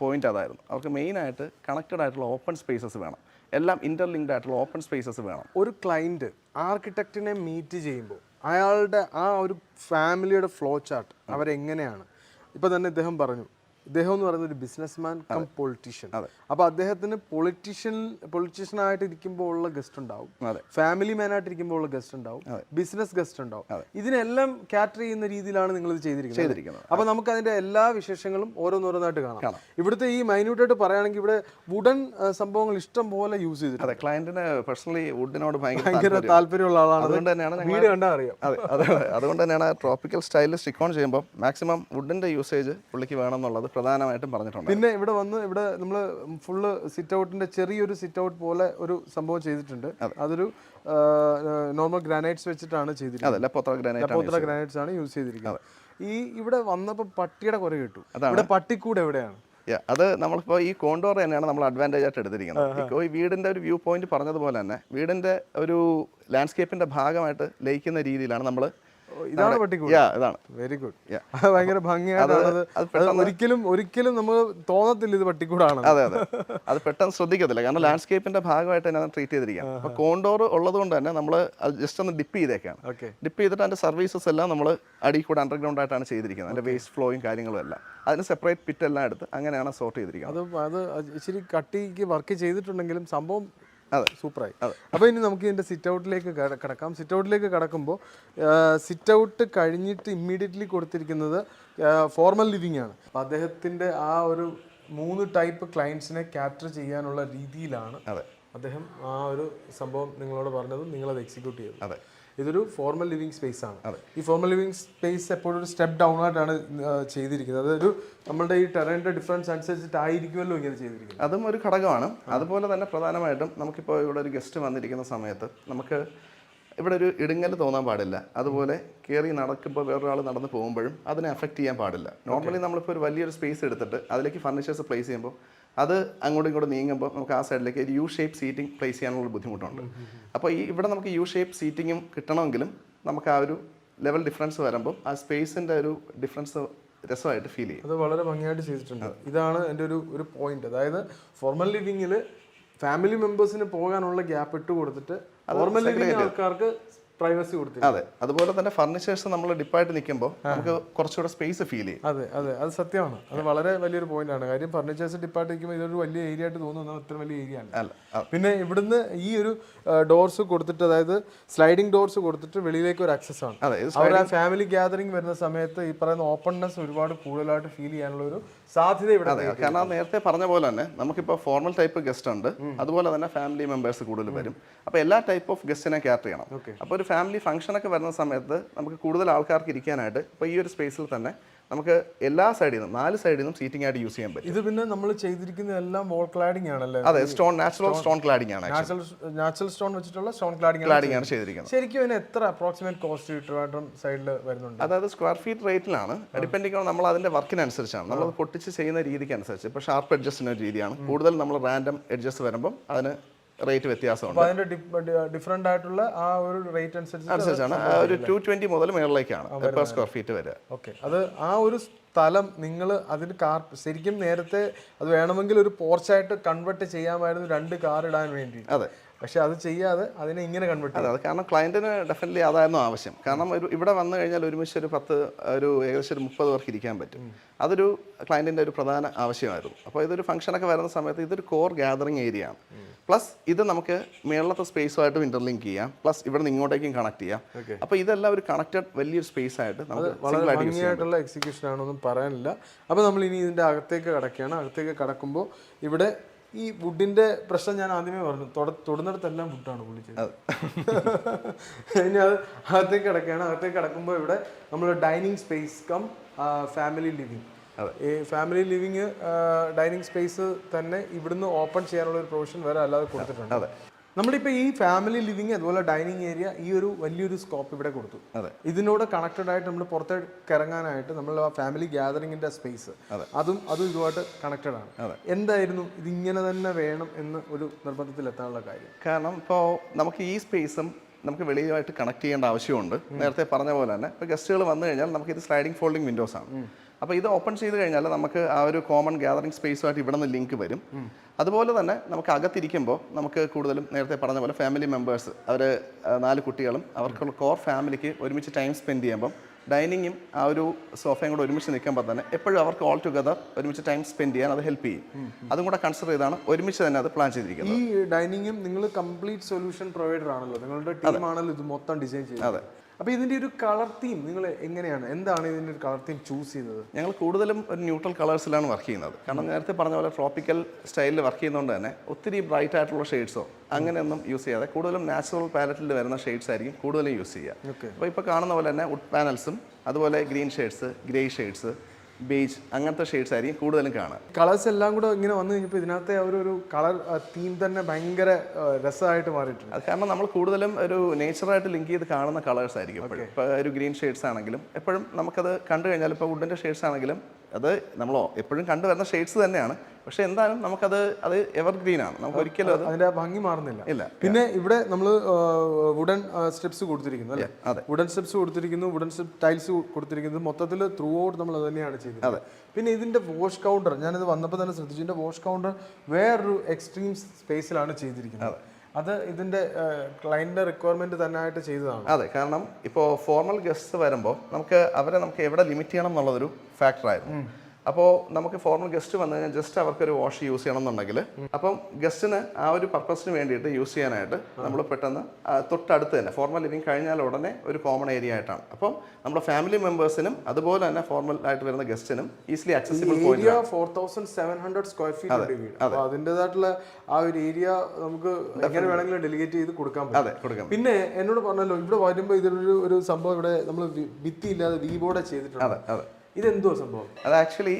പോയിന്റ് അതായിരുന്നു. അവർക്ക് മെയിനായിട്ട് കണക്റ്റഡ് ആയിട്ടുള്ള ഓപ്പൺ സ്പേസസ് വേണം. എല്ലാം ഇന്റർലിങ്ക്ഡ് ആയിട്ടുള്ള ഓപ്പൺ സ്പേസസ് വേണം. ഒരു ക്ലയന്റ് ആർക്കിടെക്റ്റിനെ മീറ്റ് ചെയ്യുമ്പോൾ അയാളുടെ ആ ഒരു ഫാമിലിയുടെ ഫ്ലോ ചാർട്ട് അവരെങ്ങനെയാണ്? ഇപ്പം തന്നെ ഇദ്ദേഹം പറഞ്ഞു ഇദ്ദേഹം എന്ന് പറയുന്ന ഒരു ബിസിനസ്മാൻ കം പൊളിറ്റീഷ്യൻ അപ്പൊ അദ്ദേഹത്തിന് പൊളിറ്റീഷ്യൻ പൊളിറ്റീഷ്യൻ ആയിട്ട് ഇരിക്കുമ്പോൾ ഉള്ള ഗസ്റ്റ് ഉണ്ടാവും. ഫാമിലി മാൻ ആയിട്ട് ഇരിക്കുമ്പോൾ ഉള്ള ഗസ്റ്റ് ഉണ്ടാവും. ബിസിനസ് ഗസ്റ്റ് ഉണ്ടാവും. ഇതിനെല്ലാം കാറ്റർ ചെയ്യുന്ന രീതിയിലാണ് നിങ്ങൾ ഇത് ചെയ്തിരിക്കുന്നത്. അപ്പൊ നമുക്ക് അതിന്റെ എല്ലാ വിശേഷങ്ങളും ഓരോന്നോരോന്നായിട്ട് കാണാം. ഇവിടുത്തെ ഈ മൈന്യൂട്ടായിട്ട് പറയുകയാണെങ്കിൽ ഇവിടെ വുഡൻ സംഭവങ്ങൾ ഇഷ്ടം പോലെ യൂസ് ചെയ്തിട്ടുണ്ട്. ക്ലയന്റിന് പേഴ്സണലി വുഡിനോട് ഭയങ്കര ഭയങ്കര താല്പര്യം. താല്പര്യമുള്ള ആളാണ്. അതുകൊണ്ട് തന്നെയാണ് വീട് കണ്ടാൽ അറിയാം. അതെ അതെ അതെ. അതുകൊണ്ട് തന്നെയാണ് ട്രോപ്പിക്കൽ സ്റ്റൈലിൽ സ്റ്റിക്ക് ഓൺ ചെയ്യുമ്പോൾ മാക്സിമം വുഡിന്റെ യൂസേജ് പുള്ളിക്ക് വേണം എന്നുള്ളത് പ്രധാനമായിട്ടും പറഞ്ഞിട്ടുണ്ട് പിന്നെ ഇവിടെ വന്ന് ഇവിടെ നമ്മൾ ഫുള്ള് സിറ്റ് ഔട്ടിന്റെ ചെറിയൊരു സിറ്റ് ഔട്ട് പോലെ ഒരു സംഭവം ചെയ്തിട്ടുണ്ട്. അതൊരു നോർമൽ ഗ്രാനൈറ്റ്സ് വെച്ചിട്ടാണ് ചെയ്തിരിക്കുന്നത്. അതല്ല ലെപ്പോത്ര ഗ്രാനൈറ്റ് ഗ്രാനൈറ്റ്സ് ആണ് യൂസ് ചെയ്തിരിക്കുന്നത്. ഈ ഇവിടെ വന്നപ്പോൾ പട്ടിയുടെ കുറെ കിട്ടും. ഇവിടെ പട്ടിക്കൂടെ എവിടെയാണ്? അത് നമ്മളിപ്പോൾ ഈ കോണ്ടോർ തന്നെയാണ് നമ്മൾ അഡ്വാന്റേജ് ആയിട്ട് എടുത്തിരിക്കുന്നത്. ഇപ്പോൾ ഈ വീടിന്റെ ഒരു വ്യൂ പോയിന്റ് പറഞ്ഞതുപോലെ തന്നെ വീടിന്റെ ഒരു ലാൻഡ്സ്കേപ്പിന്റെ ഭാഗമായിട്ട് ലയിക്കുന്ന രീതിയിലാണ് നമ്മൾ ഇതാണ് പട്ടിക്കൂട്. ഇതാണ്. വെരി ഗുഡ് അത് ഭയങ്കര ഭംഗിയായിട്ടാണ് ഒരിക്കലും ഒരിക്കലും നമ്മൾ തോന്നത്തില്ല ഇത് പട്ടിക്കൂടാണ് അതെ അതെ. അത് പെട്ടെന്ന് ശ്രദ്ധിക്കത്തില്ല. കാരണം ലാൻഡ്സ്കേപ്പിന്റെ ഭാഗമായിട്ട് തന്നെ ട്രീറ്റ് ചെയ്തിരിക്കാം അപ്പൊ കോണ്ടോർ ഉള്ളത് കൊണ്ട് തന്നെ നമ്മൾ അത് ജസ്റ്റ് ഒന്ന് ഡിപ്പ് ചെയ്തേക്കാണ്. ഡിപ്പ് ചെയ്തിട്ട് അതിന്റെ സർവീസസ് എല്ലാം നമ്മൾ അടി കൂടെ അണ്ടർഗ്രൗണ്ട് ആയിട്ടാണ് ചെയ്തിരിക്കുന്നത്. അതിന്റെ വേസ്റ്റ് ഫ്ലോയും കാര്യങ്ങളും എല്ലാം. അതിന് സെപ്പറേറ്റ് പിറ്റ് എല്ലാം എടുത്ത് അങ്ങനെയാണ് സോർട്ട് ചെയ്തിരിക്കുന്നത്. അത് അത് ഇച്ചിരി കട്ടിക്ക് വർക്ക് ചെയ്തിട്ടുണ്ടെങ്കിലും സംഭവം അതെ. സൂപ്പറായി. അപ്പോൾ ഇനി നമുക്ക് ഇതിന്റെ സിറ്റ് ഔട്ടിലേക്ക് കിടക്കാം. സിറ്റ് ഔട്ടിലേക്ക് കിടക്കുമ്പോൾ സിറ്റ് ഔട്ട് കഴിഞ്ഞിട്ട് ഇമ്മീഡിയറ്റ്ലി കൊടുത്തിരിക്കുന്നത് ഫോർമൽ ലിവിങ് ആണ്. അപ്പോൾ അദ്ദേഹത്തിന്റെ ആ ഒരു മൂന്ന് ടൈപ്പ് ക്ലയൻസിനെ ക്യാപ്ചർ ചെയ്യാനുള്ള രീതിയിലാണ് അതെ. അദ്ദേഹം ആ ഒരു സംഭവം നിങ്ങളോട് പറഞ്ഞതും നിങ്ങളത് എക്സിക്യൂട്ട് ചെയ്തു അതെ. ഇതൊരു ഫോർമൽ ലിവിങ് സ്പേസ് ആണ്. ഈ ഫോർമൽ ലിവിങ് സ്പേസ് എപ്പോഴും ഒരു സ്റ്റെപ്പ് ഡൗൺ ആയിട്ടാണ് ചെയ്തിരിക്കുന്നത്. അതൊരു നമ്മുടെ ഈ ടെറൈന്റെ ഡിഫറൻസ് അനുസരിച്ചിട്ടായിരിക്കുമല്ലോ ഇങ്ങനെ ചെയ്തിരിക്കുന്നത്. അതും ഒരു ഘടകമാണ്. അതുപോലെ തന്നെ പ്രധാനമായിട്ടും നമുക്കിപ്പോൾ ഇവിടെ ഒരു ഗസ്റ്റ് വന്നിരിക്കുന്ന സമയത്ത് നമുക്ക് ഇവിടെ ഒരു ഇടുങ്ങൽ തോന്നാൻ പാടില്ല. അതുപോലെ കയറി നടക്കുമ്പോൾ വേറൊരാൾ നടന്ന് പോകുമ്പോഴും അതിനെ അഫക്റ്റ് ചെയ്യാൻ പാടില്ല. നോർമലി നമ്മളിപ്പോൾ ഒരു വലിയൊരു സ്പേസ് എടുത്തിട്ട് അതിലേക്ക് ഫർണിച്ചേഴ്സ് പ്ലേസ് ചെയ്യുമ്പോൾ അത് അങ്ങോട്ടും ഇങ്ങോട്ടും നീങ്ങുമ്പോൾ നമുക്ക് ആ സൈഡിലേക്ക് ഒരു യു ഷേപ്പ് സീറ്റിംഗ് പ്ലേസ് ചെയ്യാനുള്ള ബുദ്ധിമുട്ടുണ്ട്. അപ്പോൾ ഈ ഇവിടെ നമുക്ക് യു ഷേപ്പ് സീറ്റിങ്ങും കിട്ടണമെങ്കിലും നമുക്ക് ആ ഒരു ലെവൽ ഡിഫറൻസ് വരുമ്പോൾ ആ സ്പേസിന്റെ ഒരു ഡിഫറൻസ് രസമായിട്ട് ഫീൽ ചെയ്യും. അത് വളരെ ഭംഗിയായിട്ട് ചെയ്തിട്ടുണ്ട്. ഇതാണ് എന്റെ ഒരു ഒരു പോയിന്റ് അതായത് ഫോർമൽ ലിവിങ്ങിൽ ഫാമിലി മെമ്പേഴ്സിന് പോകാനുള്ള ഗ്യാപ്പ് ഇട്ട് കൊടുത്തിട്ട് ഫോർമൽ ലിവിങ് ആൾക്കാർക്ക് പ്രൈവസി കൊടുത്തില്ല അതെ അതുപോലെ തന്നെ ഫർണിച്ചേഴ്സ് നമ്മൾ ഡിപ്പായിട്ട് നിൽക്കുമ്പോൾ നമുക്ക് കുറച്ചുകൂടെ സ്പേസ് ഫീൽ ചെയ്യും. അതെ അതെ അത് സത്യമാണ്. അത് വളരെ വലിയൊരു പോയിന്റ് ആണ്. കാര്യം ഫർണിച്ചേഴ്സ് ഡിപ്പായിട്ട് നിൽക്കുമ്പോൾ ഇതൊരു വലിയ ഏരിയ ആയിട്ട് തോന്നുന്നു അത്ര വലിയ ഏരിയ ആണ്. അല്ല പിന്നെ ഇവിടുന്ന് ഈ ഒരു ഡോർസ് കൊടുത്തിട്ട് അതായത് സ്ലൈഡിംഗ് ഡോർസ് കൊടുത്തിട്ട് വെളിയിലേക്ക് ഒരു ആക്സസ് ആണ്. അതെ അവരുടെ ഫാമിലി ഗ്യാതറിംഗ് വരുന്ന സമയത്ത് ഈ പറയുന്ന ഓപ്പൺനെസ് ഒരുപാട് കൂടുതലായിട്ട് ഫീൽ ചെയ്യാനുള്ള ഒരു സാധ്യത ഇവിടെ അതെ കാരണം നേരത്തെ പറഞ്ഞ പോലെ തന്നെ നമുക്കിപ്പോൾ ഫോർമൽ ടൈപ്പ് ഗസ്റ്റ് ഉണ്ട്. അതുപോലെ തന്നെ ഫാമിലി മെമ്പേഴ്സ് കൂടുതൽ വരും. അപ്പോൾ എല്ലാ ടൈപ്പ് ഓഫ് ഗസ്റ്റിനെ കാറ്റർ ചെയ്യണം. അപ്പോൾ ഒരു ഫാമിലി ഫംഗ്ഷനൊക്കെ വരുന്ന സമയത്ത് നമുക്ക് കൂടുതൽ ആൾക്കാർക്ക് ഇരിക്കാനായിട്ട് ഇപ്പോൾ ഈ ഒരു സ്പേസിൽ തന്നെ നമുക്ക് എല്ലാ സൈഡിൽ നിന്നും നാല് സൈഡിൽ നിന്നും സീറ്റിംഗ് ആയിട്ട് യൂസ് ചെയ്യാൻ പറ്റും. ഇത് പിന്നെ നമ്മൾ ചെയ്തിരിക്കുന്ന എല്ലാം വോൾ ക്ലാഡിംഗ് ആണല്ലേ? അതെ സ്റ്റോൺ നാച്ചുറൽ സ്റ്റോൺ ക്ലാഡിംഗ് ആണ് നാച്ചുറൽ നാച്ചുറൽ സ്റ്റോൺ വെച്ചിട്ടുള്ള സ്റ്റോൺ ക്ലാഡിംഗ് ക്ലാഡിംഗ് ആണ് ചെയ്തിരിക്കുന്നത്. ശരിക്കും ഇതിന് എത്ര അപ്രോക്സിമേറ്റ് കോസ്റ്റ് ട്രിവാൻഡ്രം സൈഡിൽ വരുന്നുണ്ട്? അതായത് സ്ക്വയർ ഫീറ്റ് റേറ്റിലാണ് ഡിപ്പെൻഡിങ് ഓൺ നമ്മൾ അതിന്റെ വർക്കിനനുസരിച്ചാണ് നമ്മൾ പൊട്ടിച്ച് ചെയ്യുന്ന രീതിക്ക് അനുസരിച്ച് ഇപ്പോൾ ഷാർപ്പ് എഡ്ജസ്റ്റിന് ഒരു രീതിയാണ്. കൂടുതൽ നമ്മൾ റാൻഡം എഡ്ജസ്റ്റ് വരുമ്പോൾ അതിന് റേറ്റ് വ്യത്യാസമുണ്ട്. അതിന്റെ ഡിഫറെന്റ് ആയിട്ടുള്ള ആ ഒരു റേറ്റ് അനുസരിച്ച് അനുസരിച്ചാണ്. ആ ഒരു ടു ട്വന്റി മുതൽ മേളിലേക്കാണ് പെർ സ്ക്വയർ ഫീറ്റ് വരെ. ഓക്കെ. അത് ആ ഒരു സ്ഥലം നിങ്ങൾ അതിന് കാർ ശരിക്കും നേരത്തെ അത് വേണമെങ്കിൽ ഒരു പോർച്ചായിട്ട് കൺവെർട്ട് ചെയ്യാമായിരുന്നു രണ്ട് കാർ ഇടാൻ വേണ്ടി അതെ. പക്ഷെ അത് ചെയ്യാതെ അതിനെ ഇങ്ങനെ കൺവെർട്ട് അതെ അത് കാരണം ക്ലയന്റിന് ഡെഫിനറ്റ്ലി അതായിരുന്നു ആവശ്യം. കാരണം ഒരു ഇവിടെ വന്നു കഴിഞ്ഞാൽ ഒരുമിച്ച് ഒരു പത്ത് ഒരു ഏകദേശം ഒരു മുപ്പത് പേർക്ക് ഇരിക്കാൻ പറ്റും. അതൊരു ക്ലയന്റിന്റെ ഒരു പ്രധാന ആവശ്യമായിരുന്നു. അപ്പോൾ ഇതൊരു ഫംഗ്ഷനൊക്കെ വരുന്ന സമയത്ത് ഇതൊരു കോർ ഗ്യാതറിങ് ഏരിയ ആണ്. പ്ലസ് ഇത് നമുക്ക് മേളത്തെ സ്പേസുമായിട്ടും ഇന്റർലിങ്ക് ചെയ്യാം. പ്ലസ് ഇവിടെ നിന്ന് ഇങ്ങോട്ടേക്കും കണക്ട് ചെയ്യാം. അപ്പോൾ ഇതെല്ലാം ഒരു കണക്റ്റഡ് വലിയൊരു സ്പേസ് ആയിട്ട് നമുക്ക് വളരെ ഭംഗിയായിട്ടുള്ള എക്സിക്യൂഷൻ ആണൊന്നും പറയാനില്ല. അപ്പോൾ നമ്മൾ ഇനി ഇതിന്റെ അകത്തേക്ക് കടക്കുകയാണ്. അകത്തേക്ക് കടക്കുമ്പോൾ ഇവിടെ ഈ വുഡിന്റെ പ്രശ്നം ഞാൻ ആദ്യമേ പറഞ്ഞു. തൊട- തൊടുന്നിടത്തെല്ലാം വുഡാണ് പുള്ളി ചെയ്തത്. ഇനി അത് അകത്തേക്ക് കിടക്കുകയാണ്. അകത്തേക്ക് കിടക്കുമ്പോൾ ഇവിടെ നമ്മൾ dining space cum family living ഈ ഫാമിലി ലിവിങ് ഡൈനിങ് സ്പേസ് തന്നെ ഇവിടുന്ന് ഓപ്പൺ ചെയ്യാനുള്ള ഒരു പ്രൊവിഷൻ വേറെ അല്ലാതെ കൊടുത്തിട്ടുണ്ട്. അതെ. നമ്മളിപ്പോൾ ഈ ഫാമിലി ലിവിങ് അതുപോലെ ഡൈനിങ് ഏരിയ ഈ ഒരു വലിയൊരു സ്കോപ്പ് ഇവിടെ കൊടുത്തു. അതെ. ഇതിനോട് കണക്റ്റഡ് ആയിട്ട് നമ്മൾ പുറത്തേക്ക് ഇറങ്ങാനായിട്ട് നമ്മൾ ആ ഫാമിലി ഗ്യാതറിങ്ങിന്റെ സ്പേസ് അതും. അതും ഇതുമായിട്ട് കണക്റ്റഡ് ആണ്. എന്തായിരുന്നു? ഇതിങ്ങനെ തന്നെ വേണം എന്ന് ഒരു നിർബന്ധത്തിൽ എത്താനുള്ള കാര്യം. കാരണം ഇപ്പോൾ നമുക്ക് ഈ സ്പേസും നമുക്ക് വെളിയുമായിട്ട് കണക്ട് ചെയ്യേണ്ട ആവശ്യമുണ്ട്. നേരത്തെ പറഞ്ഞ പോലെ തന്നെ ഇപ്പോൾ ഗസ്റ്റുകൾ വന്നു കഴിഞ്ഞാൽ നമുക്ക് ഇത് സ്ലൈഡിംഗ് ഫോൾഡിംഗ് വിൻഡോസ് ആണ്. അപ്പോൾ ഇത് ഓപ്പൺ ചെയ്ത് കഴിഞ്ഞാൽ നമുക്ക് ആ ഒരു കോമൺ ഗ്യാതറിംഗ് സ്പേസുമായിട്ട് ഇവിടെ നിന്ന് ലിങ്ക് വരും. അതുപോലെ തന്നെ നമുക്ക് അകത്തിരിക്കുമ്പോൾ നമുക്ക് കൂടുതലും നേരത്തെ പറഞ്ഞ പോലെ ഫാമിലി മെമ്പേഴ്സ് അവർ നാല് കുട്ടികളും അവർക്കുള്ള കോർ ഫാമിലിക്ക് ഒരുമിച്ച് ടൈം സ്പെൻഡ് ചെയ്യുമ്പം ഡൈനിങ്ങും ആ ഒരു സോഫയും കൂടെ ഒരുമിച്ച് നിൽക്കുമ്പോൾ തന്നെ എപ്പോഴും അവർക്ക് ഓൾ ടുഗദർ ഒരുമിച്ച് ടൈം സ്പെൻഡ് ചെയ്യാൻ അത് ഹെൽപ്പ് ചെയ്യും. അതും കൂടെ കൺസിഡർ ചെയ്താണ് ഒരുമിച്ച് തന്നെ അത് പ്ലാൻ ചെയ്തിരിക്കുന്നത്. ഈ ഡൈനിങ്ങും നിങ്ങൾ കംപ്ലീറ്റ് സൊല്യൂഷൻ പ്രൊവൈഡർ ആണല്ലോ. നിങ്ങളുടെ ടീമാണല്ലോ ഇത് മൊത്തം ഡിസൈൻ ചെയ്യുന്നത്. അതെ. അപ്പൊ ഇതിന്റെ ഒരു കളർ തീം നിങ്ങൾ എങ്ങനെയാണ്? എന്താണ് ഇതിന്റെ ഒരു കളർ തീം ചൂസ് ചെയ്യുന്നത്? ഞങ്ങൾ കൂടുതലും ഒരു ന്യൂട്രൽ കളേഴ്സിലാണ് വർക്ക് ചെയ്യുന്നത്. കാരണം നേരത്തെ പറഞ്ഞ പോലെ ട്രോപ്പിക്കൽ സ്റ്റൈലിൽ വർക്ക് ചെയ്യുന്നതുകൊണ്ട് തന്നെ ഒത്തിരി ബ്രൈറ്റ് ആയിട്ടുള്ള ഷെയ്ഡ്സോ അങ്ങനെയൊന്നും യൂസ് ചെയ്യാതെ കൂടുതലും നാച്ചുറൽ പാലറ്റിൽ വരുന്ന ഷെയ്ഡ്സ് ആയിരിക്കും കൂടുതലും യൂസ് ചെയ്യുക. അപ്പൊ അപ്പോൾ ഇപ്പോൾ കാണുന്ന പോലെ തന്നെ വുഡ് പാനൽസും അതുപോലെ green shades grey shades beige അങ്ങനത്തെ ഷെയ്ഡ്സ് ആയിരിക്കും കൂടുതലും കാണുക കളേഴ്സ് എല്ലാം കൂടെ ഇങ്ങനെ വന്നു കഴിഞ്ഞപ്പോൾ ഇതിനകത്തെ ഒരു ഒരു കളർ തീം തന്നെ ഭയങ്കര രസമായിട്ട് മാറിയിട്ടുണ്ട്. അത് കാരണം നമ്മൾ കൂടുതലും ഒരു നേച്ചറായിട്ട് ലിങ്ക് ചെയ്ത് കാണുന്ന കളേഴ്സ് ആയിരിക്കും ഇപ്പോൾ ഒരു ഗ്രീൻ ഷെയ്ഡ്സ് ആണെങ്കിലും എപ്പോഴും നമുക്കത് കണ്ടു കഴിഞ്ഞാൽ ഇപ്പോൾ വുഡിന്റെ ഷെയ്ഡ്സ് ആണെങ്കിലും അത് നമ്മൾ എപ്പോഴും കണ്ടുവരുന്ന ഷെയ്ഡ്സ് തന്നെയാണ്. പക്ഷെ എന്തായാലും നമുക്കത് അത് എവർ ഗ്രീൻ ആണ്. നമുക്ക് ഒരിക്കലും അത് അതിന്റെ ഭംഗി മാറുന്നില്ല. ഇല്ല. പിന്നെ ഇവിടെ നമ്മൾ വുഡൻ സ്റ്റെപ്സ് കൊടുത്തിരിക്കുന്നു അല്ലേ? അതെ. വുഡൻ സ്റ്റെപ്സ് കൊടുത്തിരിക്കുന്നു വുഡൻ സ്റ്റെപ്പ് ടൈൽസ് കൊടുത്തിരിക്കുന്നു മൊത്തത്തിൽ ത്രൂ ഔട്ട് നമ്മൾ അത് തന്നെയാണ് ചെയ്തത് പിന്നെ ഇതിന്റെ വാഷ് കൗണ്ടർ ഞാനിത് വന്നപ്പോൾ തന്നെ ശ്രദ്ധിച്ചു. ഇതിന്റെ വാഷ് കൗണ്ടർ വേറൊരു എക്സ്ട്രീം സ്പേസിലാണ് ചെയ്തിരിക്കുന്നത്. അത് ഇതിന്റെ ക്ലയന്റിന്റെ റിക്വയർമെന്റ് തന്നെ ആയിട്ട് ചെയ്തതാണ്. അതെ കാരണം ഇപ്പോൾ ഫോർമൽ ഗസ്റ്റ് വരുമ്പോൾ നമുക്ക് അവരെ നമുക്ക് എവിടെ ലിമിറ്റ് ചെയ്യണം എന്നുള്ളതൊരു ഫാക്ടറായിരുന്നു അപ്പോൾ നമുക്ക് ഫോർമൽ ഗസ്റ്റ് വന്നു കഴിഞ്ഞാൽ ജസ്റ്റ് അവർക്കൊരു വാഷ് യൂസ് ചെയ്യണം എന്നുണ്ടെങ്കിൽ അപ്പം ഗസ്റ്റിന് ആ ഒരു പർപ്പസിന് വേണ്ടിയിട്ട് യൂസ് ചെയ്യാനായിട്ട് നമ്മൾ പെട്ടെന്ന് തൊട്ടടുത്ത് തന്നെ ഫോർമൽ ലിവിങ് കഴിഞ്ഞാൽ ഉടനെ ഒരു കോമൺ ഏരിയ ആയിട്ടാണ്. അപ്പം നമ്മുടെ ഫാമിലി മെമ്പേഴ്സിനും അതുപോലെ തന്നെ ഫോർമൽ ആയിട്ട് വരുന്ന ഗസ്റ്റിനും easily accessible area four thousand seven hundred square feet ഉണ്ട് ഈ വീട്. അപ്പൊ അതിന്റെതായിട്ടുള്ള ആ ഒരു ഏരിയ നമുക്ക് എങ്ങനെ വേണമെങ്കിലും ഡെലിഗേറ്റ് ചെയ്ത് കൊടുക്കാൻ അതെ കൊടുക്കാം പിന്നെ എന്നോട് പറഞ്ഞല്ലോ ഇവിടെ വരുമ്പോൾ ഇതൊരു ഒരു സംഭവം ഇവിടെ നമ്മൾ ഭിത്തി ഇല്ലാതെ ദീപോടെ ചെയ്തിട്ടുണ്ട്. അതെ അതെ. ഇതെന്തോ സംഭവം? അത് ആക്ച്വലി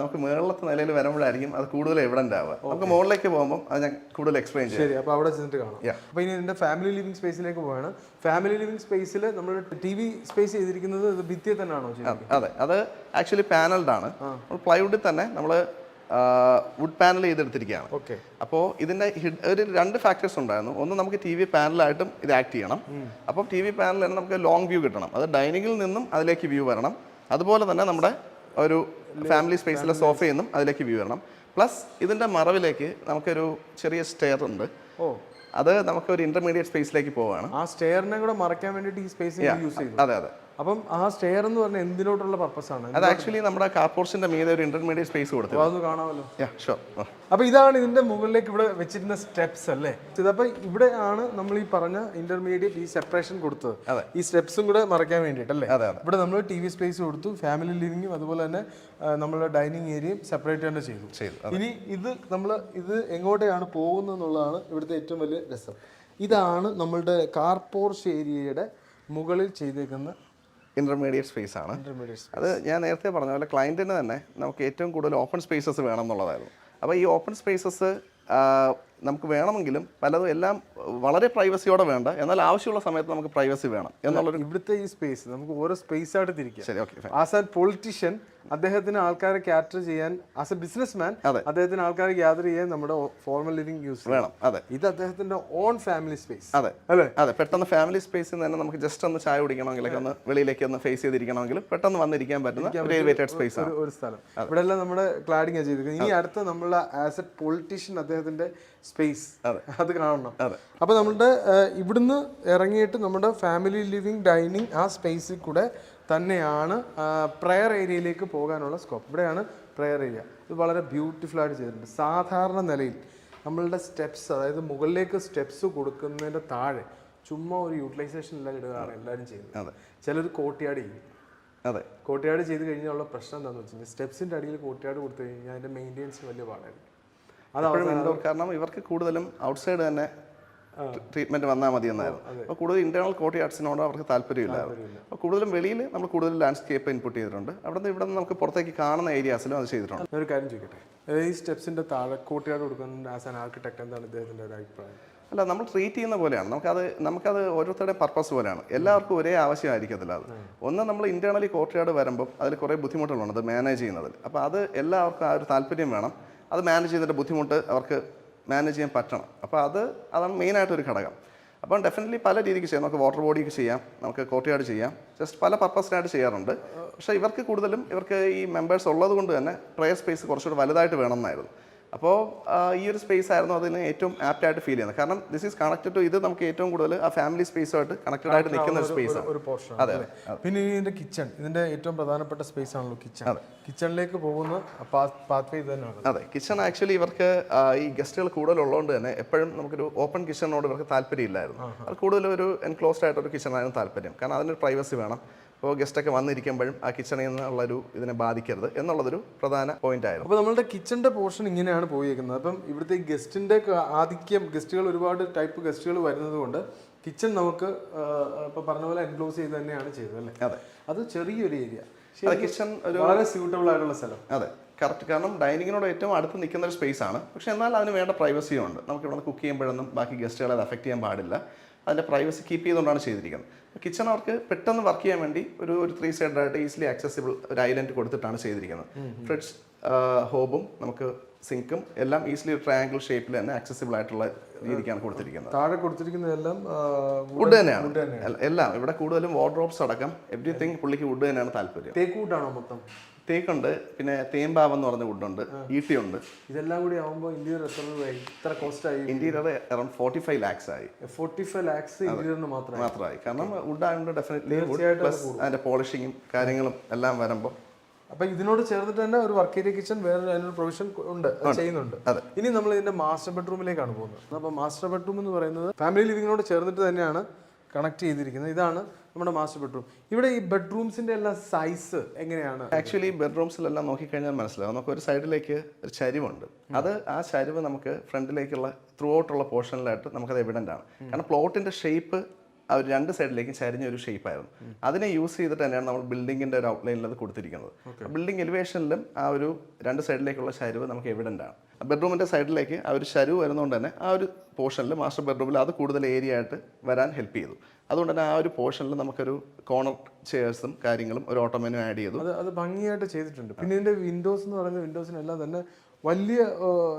നമുക്ക് മേളത്തെ നിലയിൽ വരുമ്പോഴായിരിക്കും അത് കൂടുതൽ എവിഡന്റ് ആവുക. നമുക്ക് മുകളിലേക്ക് പോകുമ്പോൾ അത് ഞാൻ കൂടുതൽ എക്സ്പ്ലെയിൻ ചെയ്യും. ശരി അപ്പോൾ അവിടെ ചെന്നിട്ട് കാണാം. അപ്പോൾ ഇനി എന്റെ ഫാമിലി ലിവിംഗ് സ്പേസിലേക്ക് പോവാണ്. ഫാമിലി ലിവിംഗ് സ്പേസിൽ നമ്മൾ ടി വി സ്പേസ് ചെയ്തിരിക്കുന്നത് ഭിത്തിയെ തന്നെയാണോ അതെ. അത് ആക്ച്വലി പാനൽഡ് ആണ്. പ്ലൈവുഡിൽ തന്നെ നമ്മൾ വുഡ് പാനൽ ചെയ്തെടുത്തിരിക്കുകയാണ്. ഓക്കെ അപ്പോൾ ഇതിന്റെ ഒരു രണ്ട് ഫാക്ടേഴ്സ് ഉണ്ടായിരുന്നു. ഒന്ന് നമുക്ക് ടി വി പാനലായിട്ടും ഇത് ആക്ട് ചെയ്യണം. അപ്പം ടി വി പാനലിൽ തന്നെ നമുക്ക് ലോങ് വ്യൂ കിട്ടണം. അത് ഡൈനിങ്ങിൽ നിന്നും അതിലേക്ക് വ്യൂ വരണം. അതുപോലെ തന്നെ നമ്മുടെ ഒരു ഫാമിലി സ്പേസിലെ സോഫയിൽ നിന്നും അതിലേക്ക് വ്യൂ വരണം. പ്ലസ് ഇതിന്റെ മറവിലേക്ക് നമുക്കൊരു ചെറിയ സ്റ്റെയർ ഉണ്ട്. ഓ. അത് നമുക്ക് ഒരു ഇന്റർമീഡിയറ്റ് സ്പേസിലേക്ക് പോവാണ്. ആ സ്റ്റെയറിനെ കൂടെ മറയ്ക്കാൻ വേണ്ടിയിട്ട് ഈ സ്പേസ് യൂസ് ചെയ്തു. അതെ അതെ. അപ്പം ആ സ്റ്റെയർ എന്ന് പറഞ്ഞാൽ എന്തിനോട്ടുള്ള പർപ്പസ് ആണ്? അത് ആക്ച്വലി നമ്മുടെ കാർപോർട്സിന്റെ മീതെ ഒരു ഇന്റർമീഡിയറ്റ് സ്പേസ് കൊടുത്തു അതൊന്ന് കാണാമല്ലോ. അപ്പൊ ഇതാണ് ഇതിന്റെ മുകളിലേക്ക് ഇവിടെ വെച്ചിരുന്ന സ്റ്റെപ്സ് അല്ലേ? ഇതപ്പോ ഇവിടെ ആണ് നമ്മൾ ഈ പറഞ്ഞ ഇന്റർമീഡിയറ്റ് ഈ സെപ്പറേഷൻ കൊടുത്തത്. അതെ. ഈ സ്റ്റെപ്സും കൂടെ മറയ്ക്കാൻ വേണ്ടിയിട്ടല്ലേ അതെ, അതെ. ഇവിടെ നമ്മൾ ടി വി സ്പേസ് കൊടുത്തു ഫാമിലി ലിവിങ്ങും അതുപോലെ തന്നെ നമ്മുടെ നമ്മളുടെ ഡൈനിങ് ഏരിയയും സെപ്പറേറ്റ് തന്നെ ചെയ്തു. ചെയ്തു, ഇനി ഇത് നമ്മൾ ഇത് എങ്ങോട്ടെയാണ് പോകുന്നത് എന്നുള്ളതാണ് ഇവിടുത്തെ ഏറ്റവും വലിയ രസം. ഇതാണ് നമ്മളുടെ കാർപോർച്ച് ഏരിയയുടെ മുകളിൽ ചെയ്തേക്കുന്ന ഇന്റർമീഡിയറ്റ് സ്പേസ് ആണ്. അത് ഞാൻ നേരത്തെ പറഞ്ഞ പോലെ ക്ലയന്റിന് തന്നെ നമുക്ക് ഏറ്റവും കൂടുതൽ ഓപ്പൺ സ്പേസസ് വേണം എന്നുള്ളതായിരുന്നു. അപ്പോൾ ഈ ഓപ്പൺ സ്പേസസ് നമുക്ക് വേണമെങ്കിലും പലതും എല്ലാം വളരെ പ്രൈവസിയോടെ വേണ്ട എന്നാൽ ആവശ്യമുള്ള സമയത്ത് നമുക്ക് പ്രൈവസി വേണം എന്നുള്ളൊരു ഇവിടുത്തെ ഈ സ്പേസ് നമുക്ക് ഓരോ സ്പേസ് ആയിട്ട് തിരിക്കാം. ശരി ഓക്കെ ആസ് ആൻ പൊളിറ്റീഷ്യൻ അദ്ദേഹത്തിന് ആൾക്കാരെ ക്യാറ്റർ ചെയ്യാൻ ആസ് എ ബിസിനസ് മാൻ. അദ്ദേഹത്തിന് ആൾക്കാരെ ഗ്യാദർ ചെയ്യാൻ നമ്മുടെ ഫോർമൽ ലിവിംഗ് യൂസ് വേണം. അതെ. ഇത് അദ്ദേഹത്തിന്റെ ഓൺ ഫാമിലി സ്പേസ് അതെ. അല്ലേ? അതെ. പെട്ടെന്ന് ഫാമിലി സ്പേസിൽ നിന്ന് തന്നെ നമുക്ക് ജസ്റ്റ് ഒന്ന് ചായ കുടിക്കണമെങ്കിലൊക്കെ ഒന്ന് വെളിയിലേക്ക് ഒന്ന് ഫേസ് ചെയ്തിരിക്കണമെങ്കിൽ പെട്ടെന്ന് വന്നിരിക്കാൻ പറ്റുന്ന സ്പേസ് ആണ്. ഒരു സ്ഥലം. ഇവിടെ എല്ലാം നമ്മുടെ ക്ലാഡിങ് ചെയ്തിരിക്കുന്നത്. ഇനി അടുത്ത നമ്മളുടെ ആസ് എ പൊളിറ്റീഷ്യൻ അദ്ദേഹത്തിന്റെ സ്പേസ് അത്. കാണണം. അപ്പൊ നമ്മുടെ ഇവിടുന്ന് ഇറങ്ങിയിട്ട് നമ്മുടെ ഫാമിലി ലിവിംഗ് ഡൈനിങ് ആ സ്പേസിൽ കൂടെ തന്നെയാണ് പ്രയർ ഏരിയയിലേക്ക് പോകാനുള്ള സ്കോപ്പ് ഇവിടെയാണ് പ്രയർ ഏരിയ ഇത് വളരെ ബ്യൂട്ടിഫുൾ ആയിട്ട് ചെയ്തിട്ടുണ്ട്. സാധാരണ നിലയിൽ നമ്മളുടെ സ്റ്റെപ്സ് അതായത് മുകളിലേക്ക് സ്റ്റെപ്സ് കൊടുക്കുന്നതിന്റെ താഴെ ചുമ്മാ ഒരു യൂട്ടിലൈസേഷൻ എല്ലാം ഇടുകയാണ് എല്ലാവരും ചെയ്യുന്നത്. അതെ. ചിലർ കോട്ടിയാട് ചെയ്യും. അതെ. കോട്ടിയാട് ചെയ്ത് കഴിഞ്ഞാലുള്ള പ്രശ്നം എന്താണെന്ന് വെച്ച് കഴിഞ്ഞാൽ സ്റ്റെപ്സിന്റെ അടിയിൽ കോട്ടിയാട് കൊടുത്തു കഴിഞ്ഞാൽ അതിന്റെ മെയിന്റെനൻസ് വലിയ പാടായിരിക്കും. അതാണ് കാരണം ഇവർക്ക് കൂടുതലും ഔട്ട്സൈഡ് തന്നെ ട്രീറ്റ്മെന്റ് വന്നാൽ മതി എന്നായിരുന്നു അപ്പോൾ കൂടുതൽ ഇന്റേണൽ കോട്ടി ആർട്സിനോട് അവർക്ക് താല്പര്യമില്ലായിരുന്നു. അപ്പോൾ കൂടുതലും വെളിയിൽ നമ്മൾ കൂടുതൽ ലാൻഡ്സ്കേപ്പ് ഇൻപുട്ട് ചെയ്തിട്ടുണ്ട്. അവിടെ നിന്ന് ഇവിടെ നിന്ന് നമുക്ക് പുറത്തേക്ക് കാണുന്ന ഏരിയാസിലും അത് ചെയ്തിട്ടുണ്ട്. ഒരു കാര്യം ചോദിക്കട്ടെ? ഈ സ്റ്റെപ്സിന്റെ താഴെ കോട്ടിയാട് കൊടുക്കുന്ന ആസ് ആൻ ആർക്കിടെക്ട് എന്താണ് ഇദ്ദേഹത്തിന്റെ ഒരു അഭിപ്രായം? അല്ല നമ്മൾ ട്രീറ്റ് ചെയ്യുന്ന പോലെയാണ്. നമുക്കത് നമുക്കത് ഓരോരുത്തരുടെ പർപ്പസ് പോലെയാണ്. എല്ലാവർക്കും ഒരേ ആവശ്യമായിരിക്കത്തില്ല അത്. ഒന്ന് നമ്മൾ ഇന്റേണലി കോർട്ടിയാട് വരുമ്പോൾ അതിൽ കുറേ ബുദ്ധിമുട്ടുകളുണ്ട് അത് മാനേജ് ചെയ്യുന്നതിൽ. അപ്പോൾ അത് എല്ലാവർക്കും ആ ഒരു താല്പര്യം വേണം. അത് മാനേജ് ചെയ്തിട്ട് ബുദ്ധിമുട്ട് അവർക്ക് മാനേജ് ചെയ്യാൻ പറ്റണം. അപ്പോൾ അത് അതാണ് മെയിനായിട്ടൊരു ഘടകം. അപ്പം ഡെഫിനറ്റ്ലി പല രീതിക്ക് ചെയ്യാം. നമുക്ക് വാട്ടർ ബോഡിക്ക് ചെയ്യാം. നമുക്ക് കോട്ടയാട് ചെയ്യാം. ജസ്റ്റ് പല പർപ്പസിനായിട്ട് ചെയ്യാറുണ്ട്. പക്ഷേ ഇവർക്ക് കൂടുതലും ഇവർക്ക് ഈ മെമ്പേഴ്സ് ഉള്ളത് കൊണ്ട് തന്നെ പ്രയർ സ്പേസ് കുറച്ചുകൂടി വലുതായിട്ട് വേണമെന്നായിരുന്നു അപ്പോൾ ഈ ഒരു സ്പേസ് ആയിരുന്നു അതിന് ഏറ്റവും ആപ്റ്റ് ആയിട്ട് ഫീൽ ചെയ്യുന്നത്. കാരണം ദിസ് ഈസ് കണക്റ്റഡ് ടു ഇത് നമുക്ക് ഏറ്റവും കൂടുതൽ ആ ഫാമിലി സ്പേസുമായിട്ട് കണക്റ്റഡ് ആയിട്ട് നിൽക്കുന്ന ഒരു സ്പേസ് ഒരു പോർഷൻ അതെ പിന്നെ ഇതിന്റെ കിച്ചൺ ഇതിന്റെ ഏറ്റവും പ്രധാനപ്പെട്ട സ്പേസ് ആണല്ലോ കിച്ചൺ കിച്ചണിലേക്ക് പോകുന്ന പാത്വേ ഇത് തന്നെയാണ്. അതെ കിച്ചൺ ആക്ച്വലി ഇവർക്ക് ഈ ഗസ്റ്റുകൾ കൂടുതലുള്ളതുകൊണ്ട് തന്നെ എപ്പോഴും നമുക്കൊരു ഓപ്പൺ കിച്ചണിനോട് ഇവർക്ക് താല്പര്യമില്ലായിരുന്നു. അത് കൂടുതലും ഒരു എൻക്ലോസ്ഡ് ആയിട്ടൊരു കിച്ചണായിരുന്നു താല്പര്യം. കാരണം അതിനൊരു പ്രൈവസി വേണം. അപ്പോൾ ഗസ്റ്റൊക്കെ വന്നിരിക്കുമ്പോഴും ആ കിച്ചണിൽ നിന്നുള്ളൊരു ഇതിനെ ബാധിക്കരുത് എന്നുള്ളതൊരു പ്രധാന പോയിന്റ് ആയിരുന്നു. അപ്പോൾ നമ്മളുടെ കിച്ചണിന്റെ പോർഷൻ ഇങ്ങനെയാണ് പോയിരിക്കുന്നത് അപ്പം ഇവിടുത്തെ ക- ആധിക്യം ഗസ്റ്റുകൾ ഒരുപാട് ടൈപ്പ് ഗസ്റ്റുകൾ വരുന്നത് കൊണ്ട് കിച്ചൺ നമുക്ക് ഇപ്പോൾ പറഞ്ഞ പോലെ എൻക്ലോസ് ചെയ്ത് തന്നെയാണ് ചെയ്തത് അല്ലേ? അതെ. അത് ചെറിയൊരു ഏരിയ കിച്ചൺ ഒരു വളരെ സ്യൂട്ടബിൾ ആയിട്ടുള്ള സ്ഥലം. അതെ കറക്റ്റ് കാരണം ഡൈനിങ്ങിനോട് ഏറ്റവും അടുത്ത് നിൽക്കുന്ന ഒരു സ്പേസ് ആണ്. പക്ഷേ എന്നാൽ അതിന് വേണ്ട പ്രൈവസിയും ഉണ്ട് നമുക്ക് ഇവിടെ കുക്ക് ചെയ്യുമ്പോഴൊന്നും ബാക്കി ഗസ്റ്റുകളെ അത് അഫക്റ്റ് ചെയ്യാൻ പാടില്ല. അതിന്റെ പ്രൈവസി കീപ്പ് ചെയ്തുകൊണ്ടാണ് ചെയ്തിരിക്കുന്നത്. കിച്ചൺ അവർക്ക് പെട്ടെന്ന് വർക്ക് ചെയ്യാൻ വേണ്ടി ഒരു ഒരു ത്രീ സൈഡായിട്ട് ഈസിലി ആക്സസിബിൾ ഒരു ഐലൻഡ് കൊടുത്തിട്ടാണ് ചെയ്തിരിക്കുന്നത്. ഫ്രിഡ്ജ് ഹോബും നമുക്ക് സിങ്കും എല്ലാം ഈസിലി ട്രയാങ്കിൾ ഷേപ്പിൽ തന്നെ ആക്സസിബിൾ ആയിട്ടുള്ള രീതിക്കാണ് കൊടുത്തിരിക്കുന്നത്. താഴെ കൊടുത്തിരിക്കുന്നതെല്ലാം എല്ലാം വുഡ് തന്നെയാണ്. എല്ലാം ഇവിടെ കൂടുതലും വാർഡ്രോബ്സ് അടക്കം എവറിത്തിങ് പുള്ളിക്ക് വുഡ് തന്നെയാണ് താല്പര്യം. തേക്ക് വുഡാണോ മൊത്തം? തേക്കുണ്ട് പിന്നെ തേമ്പാവ് എന്ന് പറഞ്ഞ വുഡുണ്ട് ഈട്ടിയുണ്ട്. ഇതെല്ലാം കൂടി ആവുമ്പോൾ ഇന്റീരിയർ എത്ര രൂപയായി? ഇത്ര കോസ്റ്റ് ആയി? Interior around forty five lakhs ആയി. ഫോർട്ടി ഫൈവ് ലാക്സ് മാത്രമായി. കാരണം വുഡ് ആയതുകൊണ്ട് ഡെഫിനറ്റ്ലി വുഡ് പ്ലസ് അതിന്റെ പോളിഷിങ്ങും കാര്യങ്ങളും എല്ലാം വരുമ്പോൾ അപ്പൊ ഇതിനോട് ചേർന്നിട്ട് തന്നെ ഒരു വർക്ക് ഏരിയ കിച്ചൺ വേറെ അതിനൊരു പ്രൊവിഷൻ ഉണ്ട്. ചെയ്യുന്നുണ്ട്. ഇനി നമ്മൾ ഇതിന്റെ മാസ്റ്റർ ബെഡ്റൂമിലേക്കാണ് പോകുന്നത്. അപ്പൊ മാസ്റ്റർ ബെഡ്റൂം എന്ന് പറയുന്നത് ഫാമിലി ലിവിങ്ങിനോട് ചേർന്നിട്ട് തന്നെയാണ് കണക്ട് ചെയ്തിരിക്കുന്നത്. ഇതാണ് നമ്മുടെ മാസ്റ്റർ ബെഡ്റൂം ഇവിടെ ഈ ബെഡ്റൂംസിന്റെ എല്ലാം സൈസ് എങ്ങനെയാണ്? ആക്ച്വലി ബെഡ്റൂംസിലെല്ലാം നോക്കിക്കഴിഞ്ഞാൽ മനസ്സിലാവും. നമുക്ക് ഒരു സൈഡിലേക്ക് ഒരു ചരിവുണ്ട്. അത് ആ ചരിവ് നമുക്ക് ഫ്രണ്ടിലേക്കുള്ള ത്രൂ ഔട്ടുള്ള പോർഷനിലായിട്ട് നമുക്കത് എവിഡന്റ് ആണ്. കാരണം പ്ലോട്ടിന്റെ ഷേപ്പ് ആ ഒരു രണ്ട് സൈഡിലേക്കും ചരിഞ്ഞ ഒരു ഷേപ്പ് ആയിരുന്നു. അതിനെ യൂസ് ചെയ്തിട്ട് തന്നെയാണ് നമ്മൾ ബിൽഡിങ്ങിന്റെ ഒരു ഔട്ട്ലൈനിൽ അത് കൊടുത്തിരിക്കുന്നത്. ബിൽഡിംഗ് എലിവേഷനിലും ആ ഒരു രണ്ട് സൈഡിലേക്കുള്ള ചരിവ് നമുക്ക് എവിഡന്റ് ആണ്. ബെഡ്റൂമിന്റെ സൈഡിലേക്ക് ആ ഒരു ചരിവ് വരുന്നതുകൊണ്ട് തന്നെ ആ ഒരു പോർഷനിൽ മാസ്റ്റർ ബെഡ്റൂമിൽ അത് കൂടുതൽ ഏരിയ ആയിട്ട് വരാൻ ഹെൽപ്പ് ചെയ്തു. അതുകൊണ്ട് തന്നെ ആ ഒരു പോർഷനിൽ നമുക്കൊരു കോർണർ ചെയർസും കാര്യങ്ങളും ഒരു ഓട്ടോമേനും ആഡ് ചെയ്തു. അത് അത് ഭംഗിയായിട്ട് ചെയ്തിട്ടുണ്ട്. പിന്നെ ഇതിന്റെ വിൻഡോസ് എന്ന് പറയുന്ന വിൻഡോസിനെല്ലാം തന്നെ വലിയ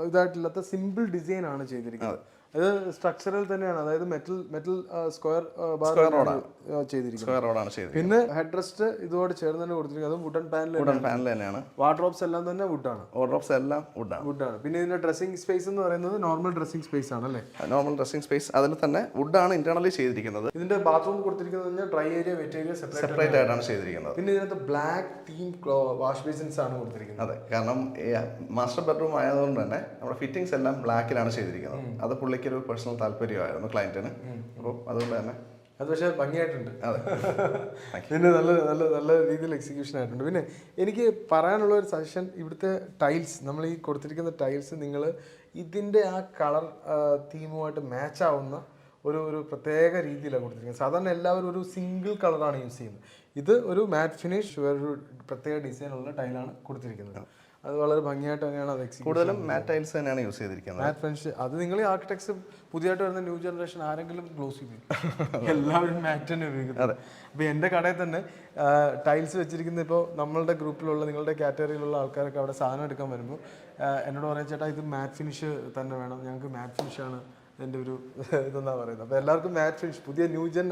ഇതായിട്ടില്ലാത്ത സിമ്പിൾ ഡിസൈൻ ആണ് ചെയ്തിരിക്കുന്നത്. അത് സ്ട്രക്ചറൽ തന്നെയാണ്. അതായത് മെറ്റൽ മെറ്റൽ സ്ക്വയർ ചെയ്തിരിക്കുന്നത്. പിന്നെ ഹെഡ് റെസ്റ്റ് ഇതോട് ചേർന്ന് തന്നെ കൊടുത്തിരിക്കുന്നത്. അതും വുഡൻ പാനൽ വുഡൻ പാനൽ തന്നെയാണ്. വാർഡ്രോബ്സ് എല്ലാം തന്നെ വുഡാണ് ഓർഡ്രോപ്സ് എല്ലാം വുഡാണ് വുഡാണ് പിന്നെ ഇതിന്റെ ഡ്രസ്സിംഗ് സ്പേസ് എന്ന് പറയുന്നത് നോർമൽ ഡ്രസ്സിംഗ് സ്പേസ് ആണ് അല്ലേ? നോർമൽ ഡ്രസ്സിംഗ് സ്പേസ് അതിൽ തന്നെ വുഡാണ് ഇന്റേണലി ചെയ്തിരിക്കുന്നത്. ഇതിന്റെ ബാത്റൂം കൊടുത്തിരിക്കുന്നത് dry area wet area separate ആയിട്ടാണ് ചെയ്തിരിക്കുന്നത്. പിന്നെ ഇതിനകത്ത് ബ്ലാക്ക് തീം വാഷ് ബേസിൻസ് ആണ് കൊടുത്തിരിക്കുന്നത്. അതെ. കാരണം മാസ്റ്റർ ബെഡ്റൂം ആയതുകൊണ്ട് തന്നെ നമ്മുടെ ഫിറ്റിംഗ്സ് എല്ലാം ബ്ലാക്കിലാണ് ചെയ്തിരിക്കുന്നത്. അത് പുള്ളിക്ക് ഒരു പേഴ്സണൽ താല്പര്യമായിരുന്നു ക്ലയന്റിന് അപ്പോൾ അതുകൊണ്ട് തന്നെ അത് പക്ഷേ ഭംഗിയായിട്ടുണ്ട്. അതെ. [LAUGHS] പിന്നെ നല്ല നല്ല നല്ല രീതിയിൽ എക്സിക്യൂഷൻ ആയിട്ടുണ്ട്. പിന്നെ എനിക്ക് പറയാനുള്ള ഒരു സജഷൻ ഇവിടുത്തെ ടൈൽസ് നമ്മൾ ഈ കൊടുത്തിരിക്കുന്ന ടൈൽസ് നിങ്ങൾ ഇതിന്റെ ആ കളർ തീമുമായിട്ട് മാച്ച് ആവുന്ന ഒരു ഒരു പ്രത്യേക രീതിയിലാണ് കൊടുത്തിരിക്കുന്നത്. സാധാരണ എല്ലാവരും ഒരു സിംഗിൾ കളറാണ് യൂസ് ചെയ്യുന്നത്. ഇത് ഒരു മാറ്റ് ഫിനിഷ് വേറൊരു പ്രത്യേക ഡിസൈനുള്ള ടൈലാണ് കൊടുത്തിരിക്കുന്നത്. അത് വളരെ ഭംഗിയായിട്ട് തന്നെയാണ് അത് കൂടുതലും മാറ്റ് ടൈൽസ് തന്നെയാണ് യൂസ് ചെയ്തിരിക്കുന്നത്. മാറ്റ് ഫിനിഷ് അത് നിങ്ങൾ ഈ ആർക്കിടെക്ട്സ് പുതിയതായിട്ട് വരുന്ന ന്യൂ ജനറേഷൻ ആരെങ്കിലും ഗ്ലോസ് ചെയ്യും [LAUGHS] എല്ലാവരും മാറ്റ് തന്നെ ഉപയോഗിക്കുന്നത്. അപ്പോൾ എന്റെ കടയിൽ തന്നെ ടൈൽസ് വെച്ചിരിക്കുന്ന ഇപ്പോൾ നമ്മളുടെ ഗ്രൂപ്പിലുള്ള നിങ്ങളുടെ കാറ്റഗറിയിലുള്ള ആൾക്കാരൊക്കെ അവിടെ സാധനം എടുക്കാൻ വരുമ്പോൾ എന്നോട് പറയാം ചേട്ടാ ഇത് മാറ്റ് ഫിനിഷ് തന്നെ വേണം. ഞങ്ങൾക്ക് മാറ്റ് ഫിനിഷാണ് എന്റെ ഒരു [LAUGHS] ഇതെന്നാണ് പറയുന്നത്. അപ്പോൾ എല്ലാവർക്കും മാറ്റ് ഫിനിഷ് പുതിയ ന്യൂ ജൻ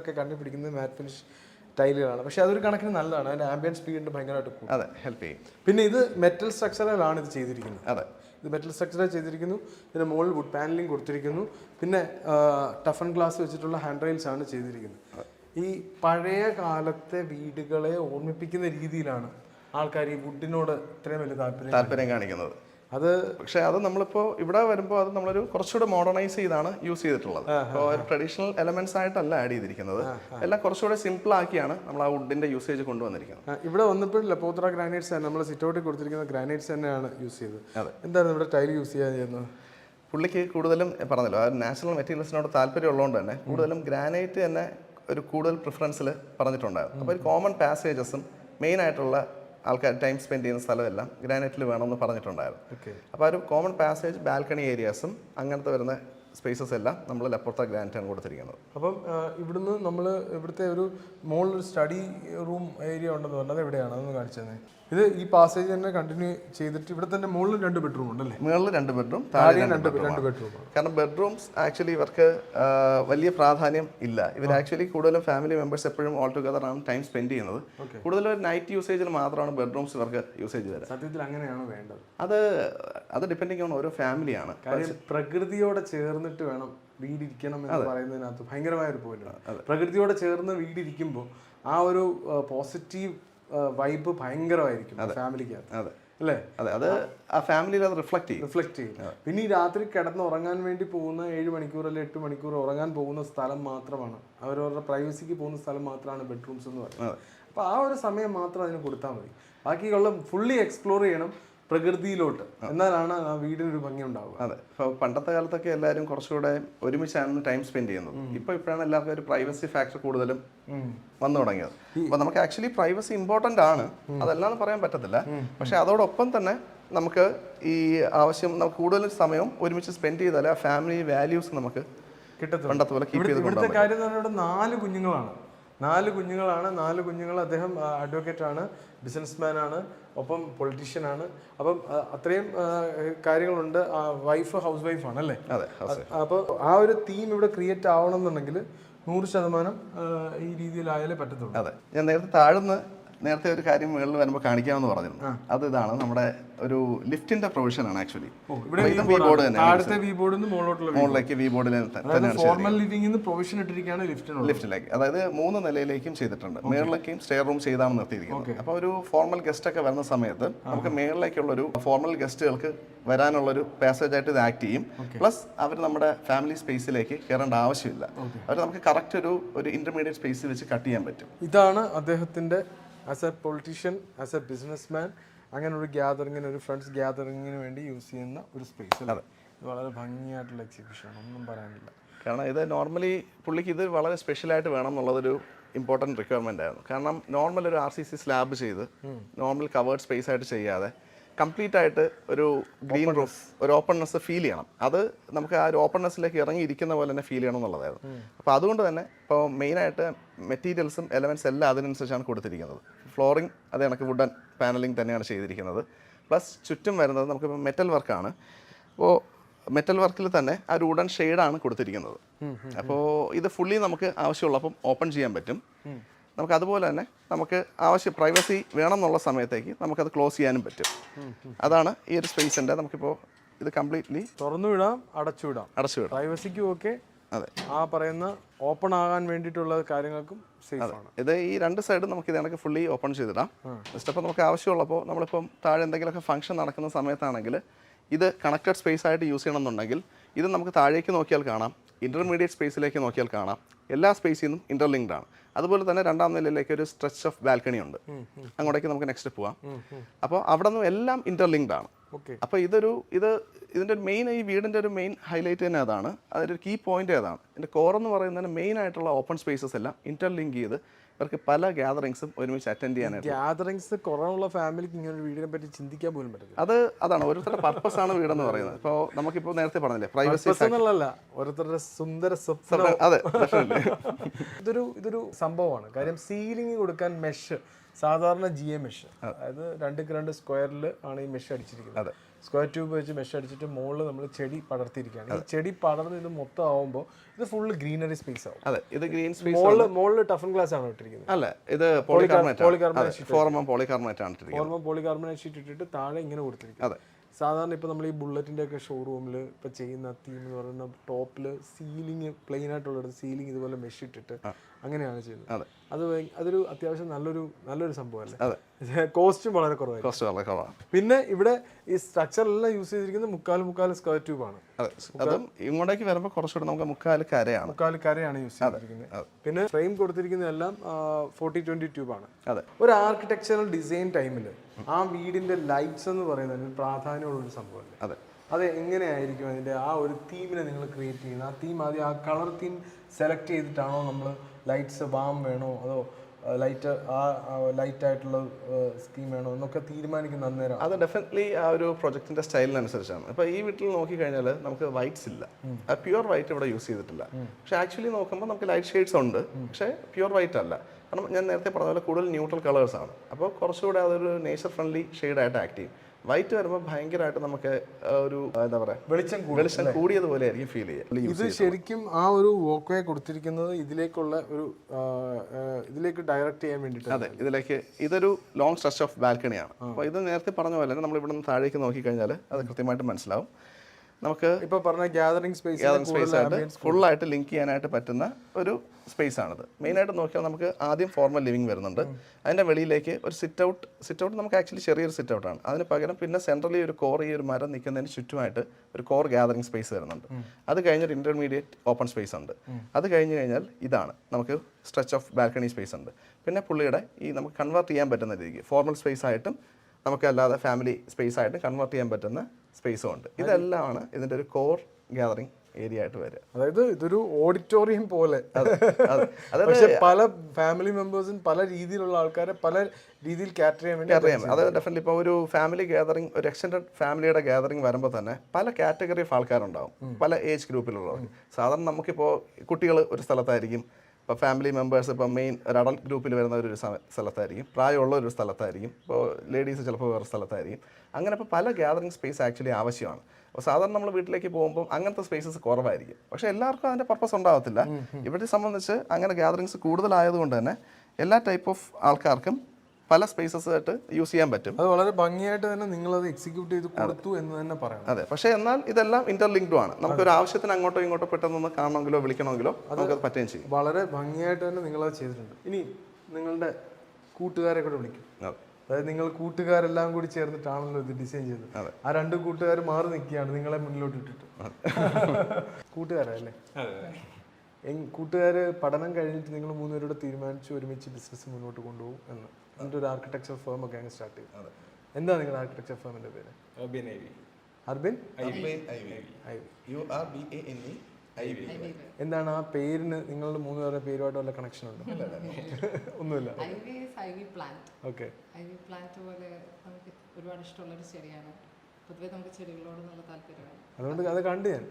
ഒക്കെ കണ്ടുപിടിക്കുന്നത് മാറ്റ് ഫിനിഷ് ടൈലുകളാണ്. പക്ഷെ അതൊരു കണക്കിന് നല്ലതാണ്. അതിന്റെ ആംബിയൻ സ്പീഡ് ഭയങ്കരമായിട്ട് അതെ ഹെൽപ്പ് ചെയ്യും. പിന്നെ ഇത് മെറ്റൽ സ്ട്രക്ചറിലാണ് ഇത് ചെയ്തിരിക്കുന്നത്. അതെ. ഇത് മെറ്റൽ സ്ട്രക്ചർ ചെയ്തിരിക്കുന്നു. ഇതിന് മുകളിൽ വുഡ് പാനലിംഗ് കൊടുത്തിരിക്കുന്നു. പിന്നെ ടഫൻ ഗ്ലാസ് വെച്ചിട്ടുള്ള ഹാൻഡ് റെയിൽസ് ആണ് ചെയ്തിരിക്കുന്നത്. ഈ പഴയ കാലത്തെ വീടുകളെ ഓർമ്മിപ്പിക്കുന്ന രീതിയിലാണ് ആൾക്കാർ ഈ വുഡിനോട് ഇത്രയും വലിയ താല്പര്യം താല്പര്യം കാണിക്കുന്നത്. അത് പക്ഷെ അത് നമ്മളിപ്പോൾ ഇവിടെ വരുമ്പോൾ അത് നമ്മളൊരു കുറച്ചുകൂടെ മോഡേണൈസ് ചെയ്താണ് യൂസ് ചെയ്തിട്ടുള്ളത്. അപ്പോൾ ഒരു ട്രഡീഷണൽ എലമെന്റ്സ് ആയിട്ടല്ല ആഡ് ചെയ്തിരിക്കുന്നത്. എല്ലാം കുറച്ചുകൂടെ സിമ്പിൾ ആക്കിയാണ് നമ്മൾ ആ വുഡിന്റെ യൂസേജ് കൊണ്ടുവന്നിരിക്കുന്നത്. ഇവിടെ വന്നപ്പോഴില്ല പോത്ര ഗ്രാനൈറ്റ്സ് തന്നെ നമ്മൾ സിറ്റൗട്ടിൽ കൊടുത്തിരിക്കുന്ന ഗ്രാനൈറ്റ്സ് തന്നെയാണ് യൂസ് ചെയ്തത്. എന്താണ് ഇവിടെ ടൈൽ യൂസ് ചെയ്യാൻ ചെയ്യുന്നത് പുള്ളിക്ക് കൂടുതലും പറഞ്ഞല്ലോ ആ നാച്ചുറൽ മെറ്റീരിയൽസിനോട് താല്പര്യം ഉള്ളതുകൊണ്ട് തന്നെ കൂടുതലും ഗ്രാനൈറ്റ് തന്നെ ഒരു കൂടുതൽ പ്രിഫറൻസിൽ പറഞ്ഞിട്ടുണ്ടായിരുന്നു. അപ്പോൾ ഒരു കോമൺ പാസേജസും മെയിൻ ആയിട്ടുള്ള ആൾക്കാർ ടൈം സ്പെൻഡ് ചെയ്യുന്ന സ്ഥലമെല്ലാം ഗ്രാനൈറ്റിൽ വേണമെന്ന് പറഞ്ഞിട്ടുണ്ടായിരുന്നു. ഓക്കെ അപ്പോൾ ഒരു കോമൺ പാസേജ് ബാൽക്കണി ഏരിയാസും അങ്ങനത്തെ വരുന്ന സ്പേസസ് എല്ലാം നമ്മൾ ലപ്പുറത്ത ഗ്രാനൈറ്റ് ആണ് കൊടുത്തിരിക്കുന്നത്. അപ്പം ഇവിടുന്ന് നമ്മൾ ഇവിടുത്തെ ഒരു മോളിൽ സ്റ്റഡി റൂം ഏരിയ ഉണ്ടെന്ന് പറഞ്ഞത് എവിടെയാണ്? അതൊന്ന് കാണിച്ചു തന്നെ. ഇത് ഈ പാസേജ് തന്നെ കണ്ടിന്യൂ ചെയ്തിട്ട് ഇവിടെ തന്നെ മുകളിൽ രണ്ട് ബെഡ്റൂം ഉണ്ടല്ലേ? മുകളിൽ രണ്ട് ബെഡ്റൂം താഴെ താഴെയും രണ്ട് രണ്ട്. ബെഡ്റൂം കാരണം ബെഡ്റൂംസ് ആക്ച്വലി ഇവർക്ക് വലിയ പ്രാധാന്യം ഇല്ല. ഇവർ ആക്ച്വലി കൂടുതലും ഫാമിലി മെമ്പേഴ്സ് എപ്പോഴും ഓൾ ടുഗദർ ആണ് ടൈം സ്പെൻഡ് ചെയ്യുന്നത്. കൂടുതലും ഒരു നൈറ്റ് യൂസേജിൽ മാത്രമാണ് ബെഡ്റൂംസ് ഇവർക്ക് യൂസേജ് വരാം. സത്യത്തിൽ അങ്ങനെയാണ് വേണ്ടത്? അത് അത് ഡിപ്പെൻഡിങ് ഓൺ ഓരോ ഫാമിലിയാണ് പ്രകൃതിയോട് പ്രകൃതിയോടെ ചേർന്നിട്ട് വേണം വീടിരിക്കണം എന്ന് പറയുന്നതിനകത്ത് ഭയങ്കരമായ ഒരു പോയിന്റാണ് പ്രകൃതിയോടെ ചേർന്ന് വീടിരിക്കുമ്പോൾ ആ ഒരു പോസിറ്റീവ് വൈബ് ഭയങ്കരമായിരിക്കും ഫാമിലിക്കകത്ത്. അതെ. അല്ലേ? അതെ അത് ആ ഫാമിലിയിൽ അത് റിഫ്ലക്ട് ചെയ്യും. റിഫ്ലക്ട് ചെയ്യും. പിന്നെ ഈ രാത്രി കിടന്ന് ഉറങ്ങാൻ വേണ്ടി പോകുന്ന ഏഴ് മണിക്കൂർ അല്ലെങ്കിൽ എട്ട് മണിക്കൂർ ഉറങ്ങാൻ പോകുന്ന സ്ഥലം മാത്രമാണ്. അവരവരുടെ പ്രൈവസിക്ക് പോകുന്ന സ്ഥലം മാത്രമാണ് ബെഡ്റൂംസ് എന്ന് പറയുന്നത്. അപ്പോൾ ആ ഒരു സമയം മാത്രം അതിന് കൊടുത്താൽ മതി. ബാക്കിയുള്ള ഫുള്ളി എക്സ്പ്ലോർ ചെയ്യണം. പ്രകൃതിയിലോട്ട്. എന്നാലാണ് ആ വീടിനൊരു ഭംഗി ഉണ്ടാവുക അതെ. ഇപ്പോൾ പണ്ടത്തെ കാലത്തൊക്കെ എല്ലാവരും കുറച്ചുകൂടെ ഒരുമിച്ചാണ് ടൈം സ്പെൻഡ് ചെയ്യുന്നത്. ഇപ്പോൾ ഇപ്പോഴാണ് എല്ലാവർക്കും ഒരു പ്രൈവസി ഫാക്ടർ കൂടുതലും വന്നു തുടങ്ങിയത്. അപ്പോൾ നമുക്ക് ആക്ച്വലി പ്രൈവസി ഇമ്പോർട്ടന്റ് ആണ്. അതല്ലാന്ന് പറയാൻ പറ്റത്തില്ല. പക്ഷേ അതോടൊപ്പം തന്നെ നമുക്ക് ഈ ആവശ്യം നമുക്ക് കൂടുതൽ സമയം ഒരുമിച്ച് സ്പെൻഡ് ചെയ്താലേ ആ ഫാമിലി വാല്യൂസ് നമുക്ക് പണ്ടത്തെ പോലെ കീപ്പ് ചെയ്ത് ഇവിടുത്തെ കാര്യം ഇവിടെ നാല് കുഞ്ഞുങ്ങളാണ്. നാല് കുഞ്ഞുങ്ങളാണ്. നാല് കുഞ്ഞുങ്ങൾ അദ്ദേഹം അഡ്വക്കേറ്റ് ആണ്. ബിസിനസ്മാൻ ആണ്. ഒപ്പം പൊളിറ്റീഷ്യൻ ആണ്. അപ്പം അത്രയും കാര്യങ്ങളുണ്ട്. വൈഫ് ഹൗസ് വൈഫ് ആണ് അല്ലേ? അതെ അപ്പോൾ ആ ഒരു തീം ഇവിടെ ക്രിയേറ്റ് ആവണം എന്നുണ്ടെങ്കിൽ നൂറ് ശതമാനം ഈ രീതിയിലായാലേ പറ്റത്തുള്ളൂ. അതെ. ഞാൻ നേരത്തെ താഴ്ന്ന് നേരത്തെ ഒരു കാര്യം മുകളിൽ വരുമ്പോൾ കാണിക്കാമെന്ന് പറഞ്ഞിരുന്നു. അത് ഇതാണ് നമ്മുടെ ഒരു ലിഫ്റ്റിന്റെ പ്രൊവിഷൻ ആണ് ആക്ച്വലി. മുകളിലേക്ക് വി ബോർഡിൽ പ്രൊവിഷൻ ഇട്ടിരിക്കുകയാണ് ലിഫ്റ്റിലേക്ക്. അതായത് മൂന്ന് നിലയിലേക്കും ചെയ്തിട്ടുണ്ട്. മേളിലേക്കും സ്റ്റേ റൂം ചെയ്താണ് നിർത്തിയിരിക്കുന്നത് അപ്പോൾ ഒരു ഫോർമൽ ഗസ്റ്റ് ഒക്കെ വരുന്ന സമയത്ത് നമുക്ക് മേളിലേക്കുള്ള ഒരു ഫോർമൽ ഗസ്റ്റുകൾക്ക് വരാനുള്ള ഒരു പാസേജ് ആയിട്ട് ഇത് ആക്ട് ചെയ്യും. പ്ലസ് അവർ നമ്മുടെ ഫാമിലി സ്പേസിലേക്ക് കയറേണ്ട ആവശ്യമില്ല. അവർ നമുക്ക് കറക്റ്റ് ഒരു ഒരു ഇന്റർമീഡിയറ്റ് സ്പേസിൽ വെച്ച് കട്ട് ചെയ്യാൻ പറ്റും. ഇതാണ് അദ്ദേഹത്തിന്റെ as a politician as a business man അങ്ങനെ ഒരു ഗ്യാതറിങ്ങിന് ഒരു ഫ്രണ്ട്സ് ഗ്യാതറിങ്ങിന് വേണ്ടി യൂസ് ചെയ്യുന്ന ഒരു സ്പേസ് അല്ല? ഇത് വളരെ ഭംഗിയായിട്ടുള്ള എക്സിബിഷനാണ് ഒന്നും പറയാനില്ല. കാരണം ഇത് നോർമലി പുള്ളിക്ക് ഇത് വളരെ സ്പെഷ്യലായിട്ട് വേണം എന്നുള്ളതൊരു ഇമ്പോർട്ടന്റ് റിക്വയർമെന്റ് ആയിരുന്നു. കാരണം നോർമൽ ഒരു ആർ സി സി സ്ലാബ് ചെയ്ത് നോർമൽ കവേർഡ് സ്പേസ് ആയിട്ട് ചെയ്യാതെ കംപ്ലീറ്റ് ആയിട്ട് ഒരു ഗ്രീൻ റൂഫ് ഒരു ഓപ്പൺനെസ് ഫീൽ ചെയ്യണം. അത് നമുക്ക് ആ ഒരു ഓപ്പൺനെസ്സിലേക്ക് ഇറങ്ങി ഇരിക്കുന്ന പോലെ തന്നെ ഫീൽ ചെയ്യണം എന്നുള്ളതായിരുന്നു. അപ്പോൾ അതുകൊണ്ട് തന്നെ ഇപ്പോൾ മെയിനായിട്ട് മെറ്റീരിയൽസും എലമെന്റ്സ് എല്ലാം അതിനനുസരിച്ചാണ് കൊടുത്തിരിക്കുന്നത്. ഫ്ലോറിംഗ് അത് കണക്ക് വുഡൻ പാനലിംഗ് തന്നെയാണ് ചെയ്തിരിക്കുന്നത്. പ്ലസ് ചുറ്റും വരുന്നത് നമുക്കിപ്പോൾ മെറ്റൽ വർക്കാണ് അപ്പോൾ മെറ്റൽ വർക്കിൽ തന്നെ ആ ഒരു വുഡൻ ഷെയ്ഡാണ് കൊടുത്തിരിക്കുന്നത്. അപ്പോൾ ഇത് ഫുള്ളി നമുക്ക് ആവശ്യമുള്ളപ്പം ഓപ്പൺ ചെയ്യാൻ പറ്റും. നമുക്ക് അതുപോലെ തന്നെ നമുക്ക് ആവശ്യം പ്രൈവസി വേണം എന്നുള്ള സമയത്തേക്ക് നമുക്കത് ക്ലോസ് ചെയ്യാനും പറ്റും. അതാണ് ഈ ഒരു സ്പേസിന്റെ നമുക്കിപ്പോൾ ഇത് കംപ്ലീറ്റ്ലി തുറന്നു വിടാം അടച്ചു വിടാം. അടച്ചു വിടാം. പ്രൈവസിക്കും അതെ ആ പറയുന്ന ഓപ്പൺ ആകാൻ വേണ്ടിയിട്ടുള്ള കാര്യങ്ങൾക്കും ഇത് ഈ രണ്ട് സൈഡും നമുക്ക് ഇത് കണക്ക് ഫുള്ളി ഓപ്പൺ ചെയ്തിടാം. ജസ്റ്റ് അപ്പോൾ നമുക്ക് ആവശ്യമുള്ളപ്പോൾ നമ്മളിപ്പം താഴെ എന്തെങ്കിലുമൊക്കെ ഫംഗ്ഷൻ നടക്കുന്ന സമയത്താണെങ്കിൽ ഇത് കണക്റ്റഡ് സ്പേസ് ആയിട്ട് യൂസ് ചെയ്യണമെന്നുണ്ടെങ്കിൽ ഇത് നമുക്ക് താഴേക്ക് നോക്കിയാൽ കാണാം ഇന്റർമീഡിയറ്റ് സ്പേസിലേക്ക് നോക്കിയാൽ കാണാം. എല്ലാ സ്പേസിൽ നിന്നും ഇന്റർലിങ്ക്ഡ് ആണ്. അതുപോലെ തന്നെ രണ്ടാം നിലയിലേക്ക് ഒരു സ്ട്രെച്ച് ഓഫ് ബാൽക്കണി ഉണ്ട്. അങ്ങോട്ടേക്ക് നമുക്ക് നെക്സ്റ്റ് പോവാം. അപ്പോൾ അവിടെ നിന്നും എല്ലാം ഇന്റർലിങ്ക്ഡ് ആണ്. അപ്പോൾ ഇതൊരു ഇത് ഇതിന്റെ മെയിൻ ഈ വീടിന്റെ ഒരു മെയിൻ ഹൈലൈറ്റ് തന്നെ അതാണ്. അതിന്റെ ഒരു കീ പോയിന്റ് അതാണ് എന്റെ കോർ എന്ന് പറയുന്നതിന് മെയിൻ ആയിട്ടുള്ള ഓപ്പൺ സ്പേസസ് എല്ലാം ഇന്റർലിങ്ക് ചെയ്ത് ഇവർക്ക് പല ഗ്യാതറിങ്സും ഒരുമിച്ച് അറ്റൻഡ് ചെയ്യാനായിട്ട്. ഗ്യാതറിങ്സ് കുറവുള്ള ഫാമിലിക്ക് ഇങ്ങനെ ഒരു വീടിനെ പറ്റി ചിന്തിക്കാൻ പോലും പറ്റില്ല അത് അതാണ് ഓരോരുത്തരുടെ പർപ്പസ് ആണ് വീടെന്ന് പറയുന്നത്. ഇപ്പോൾ നമുക്കിപ്പോൾ നേരത്തെ പറഞ്ഞില്ലേ പ്രൈവസി ഓരോരുത്തരുടെ സുന്ദര സ്വപ്നം. അതെ. [LAUGHS] ഇതൊരു ഇതൊരു സംഭവമാണ്. കാര്യം സീലിംഗ് കൊടുക്കാൻ മെഷ് സാധാരണ ജി എ മെഷ് അതായത് രണ്ട് രണ്ട് സ്ക്വയറിൽ ആണ് ഈ മെഷ് അടിച്ചിരിക്കുന്നത്. സ്ക്വയർ ട്യൂബ് വെച്ച് മെഷ് അടിച്ചിട്ട് മുകളിൽ നമ്മൾ ചെടി പടർത്തിയിരിക്കുകയാണ്. ഈ ചെടി പടർന്ന് ഇത് മൊത്തം ആവുമ്പോൾ ഇത് ഫുള്ള് ഗ്രീനറി സ്പേസ് ആവും. അതെ ഇത് ഗ്രീൻ സ്പേസ് മുകളിൽ മുകളിൽ ടഫൻ ഗ്ലാസ് ആണ് ഇട്ടിരിക്കുന്നത്. അല്ല ഇത് പോളികാർബണേറ്റ് ഫോർമം പോളികാർബണേറ്റ് ആണ് ഇട്ടിരിക്കുന്നത്. ഓർമ്മ പോളികാർബണേറ്റ് ഷീറ്റ് ഇട്ടിട്ട് താഴെ ഇങ്ങനെ കൊടുത്തിരിക്കും അതെ. സാധാരണ ഇപ്പോൾ നമ്മൾ ഈ ബുള്ളറ്റിന്റെ ഒക്കെ ഷോറൂമിൽ ഇപ്പോൾ ചെയ്യുന്ന തീം എന്ന് പറയുന്ന ടോപ്പിൽ സീലിംഗ് പ്ലെയിൻ ആയിട്ടുള്ള സീലിംഗ് ഇതുപോലെ മെഷ് ഇട്ടിട്ട് അങ്ങനെയാണ് ചെയ്യുന്നത്. അതെ. അത് അതൊരു അത്യാവശ്യം നല്ലൊരു നല്ലൊരു സംഭവമല്ലേ? അതെ. [LAUGHS] കോസ്റ്റും വളരെ കുറവായിരിക്കും. കോസ്റ്റ് വളരെ കുറവാണ്. പിന്നെ ഇവിടെ ഈ സ്ട്രക്ചറെല്ലാം യൂസ് ചെയ്തിരിക്കുന്നത് മുക്കാൽ മുക്കാൽ സ്ക്വയർ ട്യൂബാണ് അതെ. അതും ഇങ്ങോട്ടേക്ക് വരുമ്പോൾ കുറച്ചുകൂടെ നമുക്ക് മുക്കാൽ കരയാണ്. മുക്കാൽ കരയാണ് യൂസ് ചെയ്തിരിക്കുന്നത്. പിന്നെ ഫ്രെയിം കൊടുത്തിരിക്കുന്നതെല്ലാം ഫോർട്ടി ട്വന്റി ട്യൂബാണ് അതെ. ഒരു ആർക്കിടെക്ചറൽ ഡിസൈൻ ടൈമിൽ ആ വീടിന്റെ ലൈറ്റ്സ് എന്ന് പറയുന്നത് പ്രാധാന്യമുള്ള ഒരു സംഭവമല്ലേ? അതെ. അത് എങ്ങനെയായിരിക്കും അതിന്റെ ആ ഒരു തീമിനെ നിങ്ങൾ ക്രിയേറ്റ് ചെയ്യുന്നത്? ആ തീം ആദ്യം ആ കളർ തീം സെലക്ട് ചെയ്തിട്ടാണോ നമ്മൾ ലൈറ്റ്സ് വാം വേണോ? അതോ ലൈറ്റ് ആ ലൈറ്റ് ആയിട്ടുള്ള സ്കീം വേണോ? എന്നൊക്കെ തീരുമാനിക്കുന്ന അന്നേരം. അത് ഡെഫിനറ്റ്ലി ആ ഒരു പ്രൊജക്ടിന്റെ സ്റ്റൈലിനനുസരിച്ചാണ് ഇപ്പൊ ഈ വീട്ടിൽ നോക്കിക്കഴിഞ്ഞാൽ നമുക്ക് വൈറ്റ്സ് ഇല്ല. പ്യുവർ വൈറ്റ് ഇവിടെ യൂസ് ചെയ്തിട്ടില്ല. പക്ഷെ ആക്ച്വലി നോക്കുമ്പോൾ നമുക്ക് ലൈറ്റ് ഷെയ്ഡ്സ് ഉണ്ട്. പക്ഷെ പ്യുവർ വൈറ്റ് അല്ല. കാരണം ഞാൻ നേരത്തെ പറഞ്ഞ പോലെ കൂടുതൽ ന്യൂട്രൽ കളേഴ്സ് ആണ്. അപ്പോൾ കുറച്ചുകൂടെ അതൊരു നേച്ചർ ഫ്രണ്ട്ലി ഷെയ്ഡായിട്ട് ആക്ട് ചെയ്യും. വൈറ്റ് വരുമ്പോൾ ഭയങ്കരമായിട്ട് നമുക്ക് ഒരു എന്താ പറയുക വെളിച്ചം വെളിച്ചം കൂടിയതുപോലെ ആയിരിക്കും ഫീൽ ചെയ്യുക. ഇത് ശരിക്കും ആ ഒരു വോക്ക് വേ കൊടുത്തിരിക്കുന്നത് ഇതിലേക്കുള്ള ഒരു ഇതിലേക്ക് ഡയറക്റ്റ് ചെയ്യാൻ വേണ്ടിയിട്ട് അതെ ഇതിലേക്ക് ഇതൊരു ലോങ് സ്ട്രെച്ച് ഓഫ് ബാൽക്കണിയാണ് അപ്പോൾ ഇത് നേരത്തെ പറഞ്ഞ പോലെ തന്നെ നമ്മൾ ഇവിടെ നിന്ന് താഴേക്ക് നോക്കിക്കഴിഞ്ഞാൽ അത് കൃത്യമായിട്ട് മനസ്സിലാവും. നമുക്ക് ഇപ്പൊ പറഞ്ഞ ഗ്യാതറിംഗ് സ്പേസ് ഗ്യാതറിംഗ് സ്പേസ് ആയിട്ട് ഫുള്ളായിട്ട് ലിങ്ക് ചെയ്യാനായിട്ട് പറ്റുന്ന ഒരു സ്പേസ് ആണിത്. മെയിനായിട്ട് നോക്കിയാൽ നമുക്ക് ആദ്യം ഫോർമൽ ലിവിംഗ് വരുന്നുണ്ട്. അതിന്റെ വെളിയിലേക്ക് ഒരു സിറ്റ് ഔട്ട് സിറ്റ് ഔട്ട് നമുക്ക് ആക്ച്വലി ചെറിയൊരു സിറ്റ് ഔട്ടാണ് അതിന് പകരം പിന്നെ സെൻട്രലി ഒരു കോർ ഈ ഒരു മരം നിൽക്കുന്നതിന് ചുറ്റുമായിട്ട് ഒരു കോർ ഗ്യാതറിംഗ് സ്പേസ് വരുന്നുണ്ട്. അത് കഴിഞ്ഞൊരു ഇന്റർമീഡിയറ്റ് ഓപ്പൺ സ്പേസ് ഉണ്ട്. അത് കഴിഞ്ഞ് കഴിഞ്ഞാൽ ഇതാണ്. നമുക്ക് സ്ട്രെച്ച് ഓഫ് ബാൽക്കണി സ്പേസ് ഉണ്ട്. പിന്നെ പുള്ളിയുടെ ഈ നമുക്ക് കൺവേർട്ട് ചെയ്യാൻ പറ്റുന്ന രീതിക്ക് ഫോർമൽ സ്പേസ് ആയിട്ടും നമുക്ക് അല്ലാതെ ഫാമിലി സ്പേസ് ആയിട്ട് കൺവേർട്ട് ചെയ്യാൻ പറ്റുന്ന സ്പേസും ഉണ്ട് ഇതെല്ലാമാണ് ഇതിന്റെ ഒരു കോർ ഗ്യാതറിങ് ഏരിയ ആയിട്ട് വരിക. അതായത് ഇതൊരു ഓഡിറ്റോറിയം പോലെ. പക്ഷെ പല ഫാമിലി മെമ്പേഴ്സും പല രീതിയിലുള്ള ആൾക്കാരെ പല രീതിയിൽ കാറ്റർ ചെയ്യാൻ വേണ്ടി അറിയാം അത് ഡെഫിനറ്റ്ലി ഇപ്പോൾ ഒരു ഫാമിലി ഗ്യാതറിംഗ് ഒരു എക്സ്റ്റൻഡ് ഫാമിലിയുടെ ഗ്യാതറിംഗ് വരുമ്പോൾ തന്നെ പല കാറ്റഗറി ഓഫ് ആൾക്കാരുണ്ടാവും. പല ഏജ് ഗ്രൂപ്പിലുള്ളവർ. സാധാരണ നമുക്കിപ്പോൾ കുട്ടികൾ ഒരു സ്ഥലത്തായിരിക്കും. ഇപ്പോൾ ഫാമിലി മെമ്പേഴ്സ് ഇപ്പോൾ മെയിൻ ഒരു അഡൽട്ട് ഗ്രൂപ്പിൽ വരുന്ന ഒരു സ്ഥ- സ്ഥലത്തായിരിക്കും. പ്രായമുള്ള ഒരു സ്ഥലത്തായിരിക്കും. ഇപ്പോൾ ലേഡീസ് ചിലപ്പോൾ വേറെ സ്ഥലത്തായിരിക്കും. അങ്ങനെ ഇപ്പോൾ പല ഗ്യാതറിംഗ് സ്പേസ് ആക്ച്വലി ആവശ്യമാണ്. അപ്പോൾ സാധാരണ നമ്മൾ വീട്ടിലേക്ക് പോകുമ്പോൾ അങ്ങനത്തെ സ്പേസസ് കുറവായിരിക്കും. പക്ഷേ എല്ലാവർക്കും അതിന്റെ പർപ്പസ് ഉണ്ടാവത്തില്ല. ഇവരെ സംബന്ധിച്ച് അങ്ങനെ ഗ്യാതറിങ്സ് കൂടുതലായതുകൊണ്ട് തന്നെ എല്ലാ ടൈപ്പ് ഓഫ് ആൾക്കാർക്കും പല സ്പേസസ് ആയിട്ട് യൂസ് ചെയ്യാൻ പറ്റും. അത് വളരെ ഭംഗിയായിട്ട് തന്നെ നിങ്ങൾ അത് എക്സിക്യൂട്ട് ചെയ്ത് കൊടുത്തു എന്ന് തന്നെ പറയാം. അതെ. പക്ഷേ എന്നാൽ ഇതെല്ലാം ഇന്റർലിങ്ക്ഡും ആണ്. നമുക്ക് ഒരു ആവശ്യത്തിന് അങ്ങോട്ടോ ഇങ്ങോട്ടോ പെട്ടെന്ന് കാണണമെങ്കിലോ വിളിക്കണമെങ്കിലോ നമുക്കത് പറ്റുകയും ചെയ്യും. വളരെ ഭംഗിയായിട്ട് തന്നെ നിങ്ങൾ അത് ചെയ്തിട്ടുണ്ട്. ഇനി നിങ്ങളുടെ കൂട്ടുകാരെ കൂടെ വിളിക്കും. അതായത് നിങ്ങൾ കൂട്ടുകാരെല്ലാം കൂടി ചേർന്നിട്ടാണല്ലോ ഇത് ഡിസൈൻ ചെയ്തത്. ആ രണ്ട് കൂട്ടുകാർ മാറി നിൽക്കുകയാണ് നിങ്ങളെ മുന്നിലോട്ട് ഇട്ടിട്ട്. [LAUGHS] കൂട്ടുകാരല്ലേ? കൂട്ടുകാർ പഠനം കഴിഞ്ഞിട്ട് നിങ്ങൾ മൂന്നുപേരോട് തീരുമാനിച്ചു ഒരുമിച്ച് ബിസിനസ് മുന്നോട്ട് കൊണ്ടുപോകും എന്ന്. എന്നിട്ട് ഒരു ആർക്കിടെക്ചർ ഫേം ഒക്കെ അങ്ങ് സ്റ്റാർട്ട് ചെയ്തു എന്താ നിങ്ങൾ ആർക്കിടെക്ചർ ഫേമിന്റെ പേര്? Urban IV urban? I U R B A N E I V. എന്താണ് ആ പേരിന് നിങ്ങളുടെ മൂന്ന് പേരുടെ പേരുമായിട്ട് വല്ല കണക്ഷൻ ഉണ്ടോ? [LAUGHS] ഒന്നുമില്ല. ഓക്കെ ഒരുപാട് ഇഷ്ടമുള്ളൊരു ചെടിയാണ്. പൊതുവേ നമുക്ക് ചെടികളോട് നല്ല താല്പര്യമാണ്. അതുകൊണ്ട് അത് കണ്ടു ഞാൻ.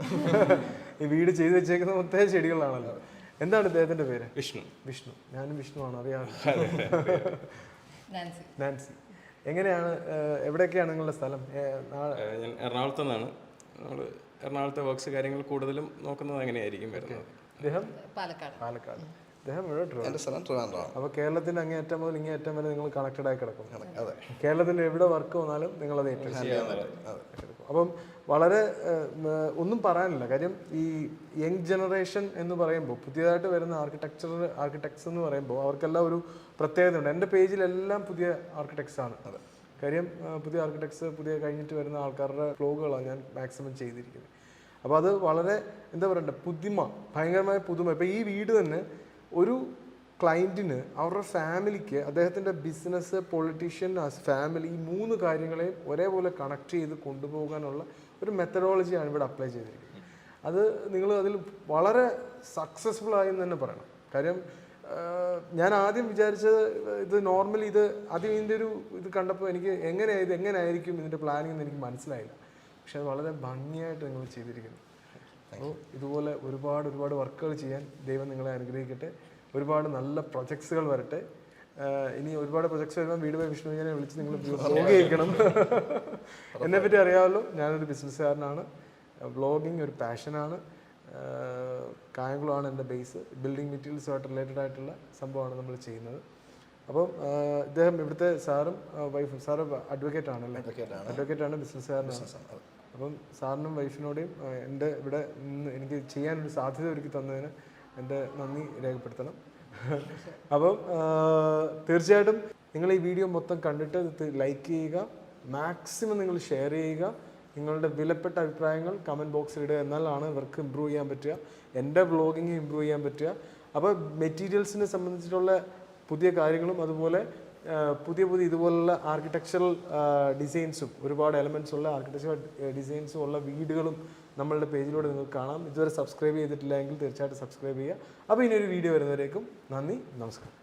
ഈ വീട് ചെയ്തു വെച്ചേക്കുന്ന മൊത്തം ചെടികളാണല്ലോ. എന്താണ് ഇദ്ദേഹത്തിന്റെ പേര്? വിഷ്ണു. വിഷ്ണു. ഞാനും വിഷ്ണുവാണ് അറിയാം. നാൻസി. നാൻസി. എങ്ങനെയാണ് എവിടെയൊക്കെയാണ് നിങ്ങളുടെ സ്ഥലം? ഞാൻ എറണാകുളത്ത് നിന്നാണ്. നമ്മൾ എറണാകുളത്തെ വർക്ക്സ് കാര്യങ്ങൾ കൂടുതലും നോക്കുന്നത് അങ്ങനെയായിരിക്കും വരുന്നത്. അദ്ദേഹം പാലക്കാട്. പാലക്കാട്. എന്റെ സ്ഥലം ട്രിവാൻഡ്രമാണ് അപ്പോൾ കേരളത്തിന്റെ അങ്ങേയറ്റം മുതൽ ഇങ്ങേയറ്റം വരെ നിങ്ങൾ കണക്റ്റഡ് ആയി കിടക്കും അതെ കേരളത്തിന്റെ എവിടെ വർക്ക് വന്നാലും നിങ്ങൾ അത് ഏറ്റെടുക്കും. അപ്പം വളരെ ഒന്നും പറയാനില്ല. കാര്യം ഈ യങ് ജനറേഷൻ എന്ന് പറയുമ്പോൾ പുതിയതായിട്ട് വരുന്ന ആർക്കിടെക്ചർ ആർക്കിടെക്ട്സ് എന്ന് പറയുമ്പോൾ അവർക്കെല്ലാം ഒരു പ്രത്യേകത ഉണ്ട് എന്റെ പേജിലെല്ലാം പുതിയ ആർക്കിടെക്ട്സ് ആണ്. കാര്യം പുതിയ ആർക്കിടെക്ട്സ് പുതിയ കഴിഞ്ഞിട്ട് വരുന്ന ആൾക്കാരുടെ ഫ്ലോഗുകളാണ് ഞാൻ മാക്സിമം ചെയ്തിരിക്കുന്നത്. അപ്പോൾ അത് വളരെ എന്താ പറയണ്ടേ പുതുമ ഭയങ്കരമായ പുതുമ. ഇപ്പോൾ ഈ വീട് തന്നെ ഒരു ക്ലയന്റിന് അവരുടെ ഫാമിലിക്ക് അദ്ദേഹത്തിന്റെ ബിസിനസ് പൊളിറ്റീഷ്യൻ ഫാമിലി ഈ മൂന്ന് കാര്യങ്ങളെയും ഒരേപോലെ കണക്ട് ചെയ്ത് കൊണ്ടുപോകാനുള്ള ഒരു മെത്തഡോളജിയാണ് ഇവിടെ അപ്ലൈ ചെയ്തിരിക്കുന്നത്. അത് നിങ്ങൾ അതിൽ വളരെ സക്സസ്ഫുൾ ആയി തന്നെ പറയണം. കാര്യം ഞാൻ ആദ്യം വിചാരിച്ചത് ഇത് നോർമലി ഇത് ആദ്യം ഇതിന്റെ ഒരു ഇത് കണ്ടപ്പോൾ എനിക്ക് എങ്ങനെ ഇത് എങ്ങനെയായിരിക്കും ഇതിന്റെ പ്ലാനിങ് എന്ന് എനിക്ക് മനസ്സിലായില്ല. പക്ഷെ അത് വളരെ ഭംഗിയായിട്ട് നിങ്ങൾ ചെയ്തിരിക്കുന്നു. അപ്പോൾ ഇതുപോലെ ഒരുപാട് ഒരുപാട് വർക്കുകൾ ചെയ്യാൻ ദൈവം നിങ്ങളെ അനുഗ്രഹിക്കട്ടെ. ഒരുപാട് നല്ല പ്രൊജക്ട്സുകൾ വരട്ടെ. ഇനി ഒരുപാട് പ്രൊജക്ട്സ് വരുമ്പോൾ വീട് പോയി വിഷ്ണു ഞാൻ വിളിച്ച് നിങ്ങൾ ബ്ലോഗ് ചെയ്യിക്കണം. എന്നെ പറ്റി അറിയാമല്ലോ ഞാനൊരു ബിസിനസ്സുകാരനാണ് വ്ളോഗിങ് ഒരു പാഷനാണ് കായംകുളമാണ് എന്റെ ബേസ് ബിൽഡിംഗ് മെറ്റീരിയൽസുമായിട്ട് റിലേറ്റഡ് ആയിട്ടുള്ള സംഭവമാണ് നമ്മൾ ചെയ്യുന്നത്. അപ്പം ഇദ്ദേഹം ഇവിടുത്തെ സാറും വൈഫും സാറ് അഡ്വക്കേറ്റ് ആണല്ലേ? അഡ്വക്കേറ്റ് ആണ്. ബിസിനസ്സുകാരനാണ് അപ്പം സാറിനും വൈഫിനോടെയും എന്റെ ഇവിടെ നിന്ന് എനിക്ക് ചെയ്യാനൊരു സാധ്യത ഒരുക്കി തന്നതിന് എന്റെ നന്ദി രേഖപ്പെടുത്തണം. അപ്പം തീർച്ചയായിട്ടും നിങ്ങൾ ഈ വീഡിയോ മൊത്തം കണ്ടിട്ട് ലൈക്ക് ചെയ്യുക മാക്സിമം നിങ്ങൾ ഷെയർ ചെയ്യുക നിങ്ങളുടെ വിലപ്പെട്ട അഭിപ്രായങ്ങൾ കമന്റ് ബോക്സിൽ ഇടുക എന്നാലാണ് ഇവർക്ക് ഇമ്പ്രൂവ് ചെയ്യാൻ പറ്റുക എന്റെ വ്ളോഗിങ് ഇമ്പ്രൂവ് ചെയ്യാൻ പറ്റുക. അപ്പോൾ മെറ്റീരിയൽസിനെ സംബന്ധിച്ചിട്ടുള്ള പുതിയ കാര്യങ്ങളും അതുപോലെ പുതിയ പുതിയ ഇതുപോലുള്ള ആർക്കിടെക്ചറൽ ഡിസൈൻസും ഒരുപാട് എലമെന്റ്സ് ഉള്ള ആർക്കിടെക്ചറൽ ഡിസൈൻസും ഉള്ള വീടുകളും നമ്മളുടെ പേജിലൂടെ നിങ്ങൾക്ക് കാണാം. ഇതുവരെ സബ്സ്ക്രൈബ് ചെയ്തിട്ടില്ല എങ്കിൽ തീർച്ചയായിട്ടും സബ്സ്ക്രൈബ് ചെയ്യുക. അപ്പോൾ ഇനി ഒരു വീഡിയോ വരുന്നവരേക്കും നന്ദി നമസ്കാരം.